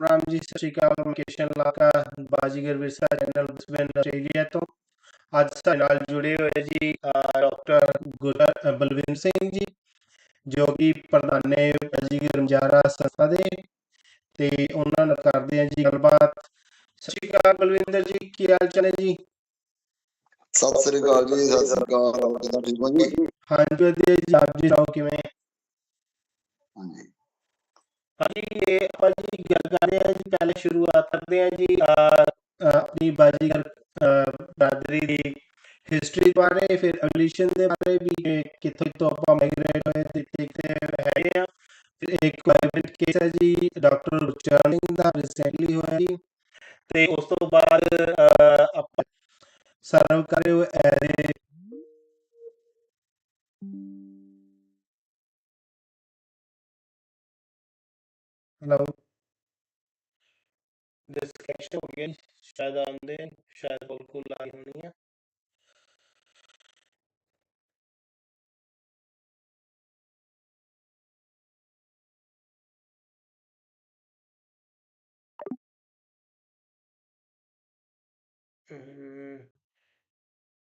ਰਾਮ ਜੀ ਸਤਿ ਸ਼੍ਰੀ ਅਕਾਲ। ਲੋਕੇਸ਼ਨ ਇਲਾਕਾ ਬਾਜੀਗਰ ਵਿਰਸਾ ਚੈਨਲ ਬ੍ਰਿਸਬਨ ਆਸਟ੍ਰੇਲੀਆ ਤੋਂ। ਅੱਜ ਸਾਡੇ ਨਾਲ ਜੁੜੇ ਹੋਏ ਜੀ ਡਾਕਟਰ ਬਲਵਿੰਦਰ ਸਿੰਘ ਜੀ ਜੋ ਕਿ ਪ੍ਰਧਾਨੇ ਬਾਜੀਗਰ ਮਜਾਰਾ ਸੰਸਥਾ ਦੇ। ਤੇ ਉਹਨਾਂ ਨਾਲ ਕਰਦੇ ਹਾਂ ਜੀ ਗੱਲਬਾਤ। ਸਤਿ ਸ਼੍ਰੀ ਅਕਾਲ ਬਲਵਿੰਦਰ ਜੀ ਕੀ ਹਾਲ ਚਾਲ ਹੈ ਜੀ? ਸਤਿ ਸ੍ਰੀ ਅਕਾਲ ਜੀ ਸਤਿ ਸ੍ਰੀ ਅਕਾਲ। ਕਿਦਾਂ ਠੀਕ ਹੋ ਜੀ? ਹਾਂਜੀ ਵਧੀਆ ਜੀ ਆਪ ਜੀ ਸੁਣਾਓ ਕਿਵੇਂ? ਹਾਂਜੀ। ਹਾਂਜੀ ਇਹ ਆਪਾਂ ਜੀ ਗੱਲ ਕਰ ਰਹੇ ਹਾਂ ਜੀ ਪਹਿਲੇ ਸ਼ੁਰੂਆਤ ਕਰਦੇ ਹਾਂ ਜੀ ਆਪਣੀ ਬਾਜੀਗਰ ਬਰਾਦਰੀ ਦੀ ਹਿਸਟਰੀ ਬਾਰੇ, ਫਿਰ ਐਵੋਲੂਸ਼ਨ ਦੇ ਬਾਰੇ ਵੀ ਕਿੱਥੋਂ ਕਿੱਥੋਂ ਆਪਾਂ ਮਾਈਗ੍ਰੇਟ ਹੋਏ ਤੇ ਦੇਖਦੇ ਹੈਗੇ ਆ ਫਿਰ ਇੱਕ ਪ੍ਰਾਈਵੇਟ ਕੇਸ ਹੈ ਜੀ ਡਾਕਟਰ ਗੁਰਚਰਨ ਦਾ ਰੀਸੈਂਟਲੀ ਹੋਇਆ ਜੀ। ਤੇ ਉਸ ਤੋਂ ਬਾਅਦ ਆਪਾਂ ਸਰਵ ਕਰੇ ਹੋਏ ਐਰੇ ਹੈਲੋ ਡਿਸਕਨੈਕਸ਼ਨ ਹੋ ਗਿਆ ਜੀ। ਸ਼ਾਇਦ ਆਉਂਦੇ ਸ਼ਾਇਦ ਬਿਲਕੁਲ ਆਈ ਹੋਣੀ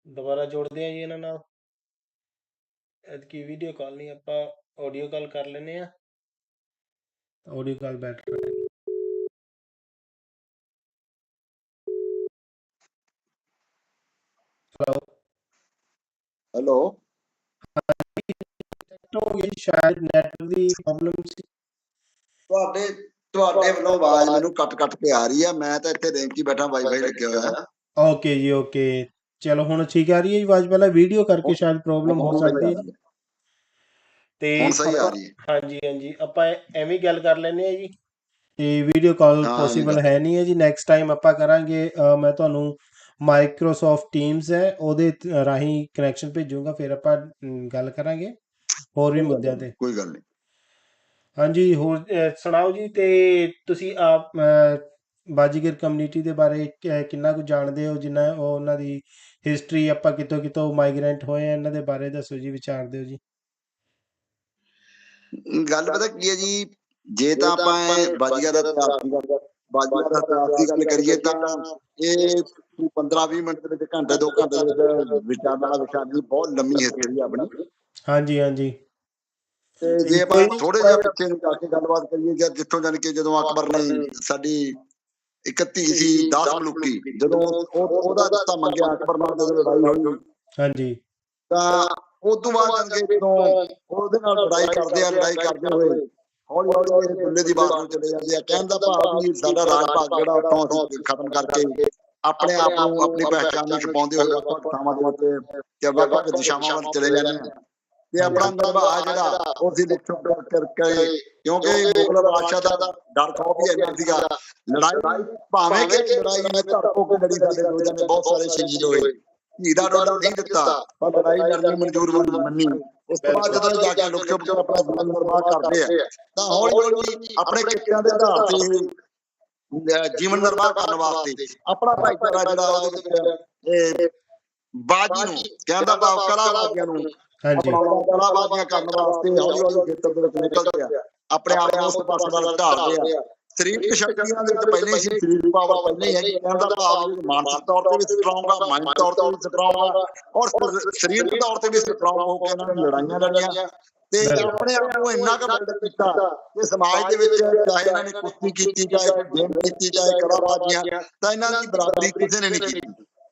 ਦੁਬਾਰਾ ਜੋੜਦੇ ਆ ਜੀ ਇਹਨਾਂ ਨਾਲ ਐਤਕੀ ਵੀਡੀਓ ਕਾਲ ਨਹੀਂ ਆਪਾਂ ਆਡੀਓ ਕਾਲ ਕਰ ਲੈਨੇ ਆ ਆਡੀਓ ਕਾਲ ਬੈਟਰ ਹੈ ਹੈਲੋ ਹੈਲੋ ਹੋ ਗਈ ਸ਼ਾਇਦ ਨੈਟਵਰਕ ਦੀ ਪ੍ਰੋਬਲਮ ਸੀ। ਤੁਹਾਡੇ ਤੁਹਾਡੇ ਵੱਲੋਂ ਆਵਾਜ਼ ਮੈਨੂੰ ਕੱਟ ਕੱਟ ਕੇ ਆ ਰਹੀ ਆ ਮੈਂ ਤਾਂ ਇੱਥੇ ਰੇਂਜ 'ਚ ਬੈਠਾ ਵਾਈਫਾਈ ਲੱਗਿਆ ਹੋਇਆ। ਓਕੇ ਜੀ ਓਕੇ ਚਲੋ ਹੁਣ ਠੀਕ ਆ ਰਹੀ ਹੈ ਜੀ ਆਵਾਜ਼ ਪਹਿਲਾਂ ਵੀਡੀਓ ਕਰਕੇ ਸ਼ਾਇਦ ਪ੍ਰੋਬਲਮ ਹੋ ਸਕਦੀ ਹੈ। ਤੇ ਹੁਣ ਸਹੀ ਆ ਰਹੀ ਹਾਂਜੀ ਹਾਂਜੀ। ਆਪਾਂ ਐਵੇਂ ਗੱਲ ਕਰ ਲੈਨੇ ਆ ਜੀ। ਤੇ ਵੀਡੀਓ ਕਾਲ ਪੋਸੀਬਲ ਹੈ ਨਹੀਂ ਹੈ ਜੀ। ਨੈਕਸਟ ਟਾਈਮ ਆਪਾਂ ਕਰਾਂਗੇ ਮੈਂ ਤੁਹਾਨੂੰ ਮਾਈਕਰੋਸਾਫਟ ਟੀਮਸ ਹੈ ਉਹਦੇ ਰਾਹੀਂ ਕਨੈਕਸ਼ਨ ਭੇਜੂਗਾ ਫਿਰ ਆਪਾਂ ਗੱਲ ਕਰਾਂਗੇ। ਹੋਰ ਵੀ ਮੁੱਦਿਆਂ ਤੇ। ਕੋਈ ਗੱਲ ਨਹੀਂ। ਹਾਂਜੀ ਹੋਰ ਸੁਣਾਓ ਜੀ ਤੇ ਤੁਸੀਂ ਆਪ ਬਾਜੀਗਰ ਕਮਿਊਨਿਟੀ ਦੇ ਬਾਰੇ ਕਿੰਨਾ ਕੁ ਜਾਣਦੇ ਹੋ? ਜਿੰਨਾ ਉਹ ਉਹਨਾਂ ਦੀ ਹਿਸਟਰੀ ਆਪਾਂ ਕਿਤੋਂ ਕਿਤੋਂ ਮਾਈਗ੍ਰੈਂਟ ਹੋਏ ਆ ਇਹਨਾਂ ਦੇ ਬਾਰੇ ਦੱਸੋ ਜੀ ਵਿਚਾਰਦੇ ਹੋ ਜੀ। ਗੱਲ ਪਤਾ ਕੀ ਹੈ ਜੀ? ਜੇ ਤਾਂ ਆਪਾਂ ਇਹ ਬਾਜੀਗਰ ਦਾ ਇਤਿਹਾਸ ਦੀ ਇਤਿਹਾਸ ਦੀ ਗੱਲ ਕਰੀਏ ਤਾਂ ਇਹ 15 20 ਮਿੰਟ ਦੇ ਵਿੱਚ ਘੰਟੇ ਦੋ ਘੰਟੇ ਦੇ ਵਿੱਚ ਵਿਚਾਰਨ ਨਹੀਂ ਬਹੁਤ ਲੰਮੀ ਹਿਸਟਰੀ ਆਪਣੀ। ਹਾਂਜੀ ਹਾਂਜੀ। ਤੇ ਜੇ ਆਪਾਂ ਥੋੜੇ ਜਿਹਾ ਪਿੱਛੇ ਨੂੰ ਜਾ ਕੇ ਗੱਲਬਾਤ ਕਰੀਏ ਜਾਂ ਜਿੱਥੋਂ ਜਾਣ ਕੇ ਜਦੋਂ ਅਕਬਰ ਨੇ ਸਾਡੀ ਇੱਕ ਧੀ ਸੀ 10 ਮਲੂਕੀ ਜਦੋਂ ਉਹ ਉਹਦਾ ਰਿਸ਼ਤਾ ਮੰਗਿਆ ਅਕਬਰ ਨਾਲ ਜਦੋਂ ਲੜਾਈ ਹੋਈ। ਹਾਂਜੀ। ਤਾਂ ਉਸ ਤੋਂ ਬਾਅਦ ਕੇ ਜਦੋਂ ਉਹਦੇ ਨਾਲ ਲੜਾਈ ਕਰਦੇ ਆ ਲੜਾਈ ਕਰਦੇ ਹੋਏ ਹੌਲੀ ਹੌਲੀ ਇਹ ਦੁੱਲੇ ਦੀ ਬਾਤ ਨੂੰ ਚਲੇ ਜਾਂਦੇ ਆ ਕਹਿਣ ਦਾ ਭਾਵ ਵੀ ਸਾਡਾ ਰਾਜ ਭਾਗ ਜਿਹੜਾ ਅਸੀਂ ਖਤਮ ਕਰਕੇ ਆਪਣੇ ਆਪ ਨੂੰ ਆਪਣੀ ਪਹਿਚਾਣ ਨੂੰ ਛੁਪਾਉਂਦੇ ਹੋਏ ਵੱਖ ਥਾਵਾਂ ਦੇ ਉੱਤੇ ਤੇ ਵੱਖ ਵੱਖ ਦਿਸ਼ਾਵਾਂ ਵੱਲ ਚਲੇ ਜਾਂਦੇ ਆ। ਤੇ ਆਪਣਾ ਨਿਰਵਾਹ ਜਿਹੜਾ ਉਹ ਅਸੀਂ ਲਿਖੋ ਕਰਕੇ ਕਿਉਂਕਿ ਮੁਗਲ ਬਾਦਸ਼ਾਹ ਦਾ ਡਰ ਖੌਫ ਵੀ ਇੰਨਾ ਸੀਗਾ। ਲੜਾਈ ਭਾਵੇਂ ਕਿ ਲੜਾਈ ਨੇ ਧੜਕੋ ਕੇ ਲੜੀ ਸਾਡੇ ਲੋਕਾਂ ਨੇ ਬਹੁਤ ਸਾਰੇ ਸ਼ਹੀਦ ਹੋਏ। ਧੀ ਦਾ ਡੋਲਾ ਨਹੀਂ ਦਿੱਤਾ। ਪਰ ਲੜਾਈ ਲੜਨੀ ਮਨਜ਼ੂਰ ਮੰਨ- ਮੰਨੀ। ਉਸ ਤੋਂ ਬਾਅਦ ਜਦੋਂ ਜਾ ਕੇ ਲੋਕ ਚੁੱਪ ਆਪਣਾ ਜੀਵਨ ਨਿਰਵਾਹ ਕਰਦੇ ਆ ਤਾਂ ਹੌਲੀ ਹੌਲੀ ਆਪਣੇ ਕਿੱਤਿਆਂ ਦੇ ਆਧਾਰ ਤੇ ਜੀਵਨ ਨਿਰਵਾਹ ਕਰਨ ਵਾਸਤੇ ਆਪਣਾ ਭਾਈਚਾਰਾ ਜਿਹੜਾ ਉਹਦੇ ਵਿੱਚ ਇਹ ਬਾਜੀ ਨੂੰ ਕਹਿਣ ਦਾ ਭਾਵ ਕਲਾਬਾਜ਼ੀਆਂ ਨੂੰ ਹਾਂਜੀ। ਆਪਣਾ ਕਲਾਬਾਜ਼ੀਆਂ ਕਰਨ ਵਾਸਤੇ ਹੌਲੀ ਹੌਲੀ ਖੇਤਰ ਦੇ ਵਿੱਚ ਨਿਕਲਦੇ ਆ। ਆਪਣੇ ਆਪ ਨੂੰ ਉਸ ਪਾਸੇ ਵੱਲ ਢਾਲਦੇ ਆ। ਸਰੀਰਕ ਸ਼ਕਤੀਆਂ ਦੇ ਵਿੱਚ ਪਹਿਲੇ ਹੀ ਸੀ ਸਰੀਰਕ ਪਾਵਰ ਪਹਿਲੇ ਹੀ ਹੈ ਕਹਿਣ ਦਾ ਭਾਵ ਮਾਨਸਿਕ ਤੌਰ ਤੇ ਵੀ ਸਟਰੋਂਗ ਆ ਮਾਨਸਿਕ ਤੌਰ ਤੇ ਵੀ ਸਟਰੋਂਗ ਆ ਔਰ ਸਰੀਰਕ ਤੌਰ ਤੇ ਵੀ ਸਟਰੋਂਗ ਹੋ ਕੇ ਇਹਨਾਂ ਨੇ ਲੜਾਈਆਂ ਲੜੀਆਂ ਤੇ। ਆਪਣੇ ਆਪ ਨੂੰ ਇੰਨਾ ਕੁ ਬਿਲਡ ਕੀਤਾ ਕਿ ਸਮਾਜ ਦੇ ਵਿੱਚ ਚਾਹੇ ਇਹਨਾਂ ਨੇ ਕੁਸ਼ਤੀ ਕੀਤੀ ਚਾਹੇ ਗੇਮ ਕੀਤੀ ਚਾਹੇ ਕਲਾਬਾਜ਼ੀਆਂ ਤਾਂ ਇਹਨਾਂ ਦੀ ਬਰਾਬਰੀ ਕਿਸੇ ਨੇ ਨਹੀਂ ਕੀਤੀ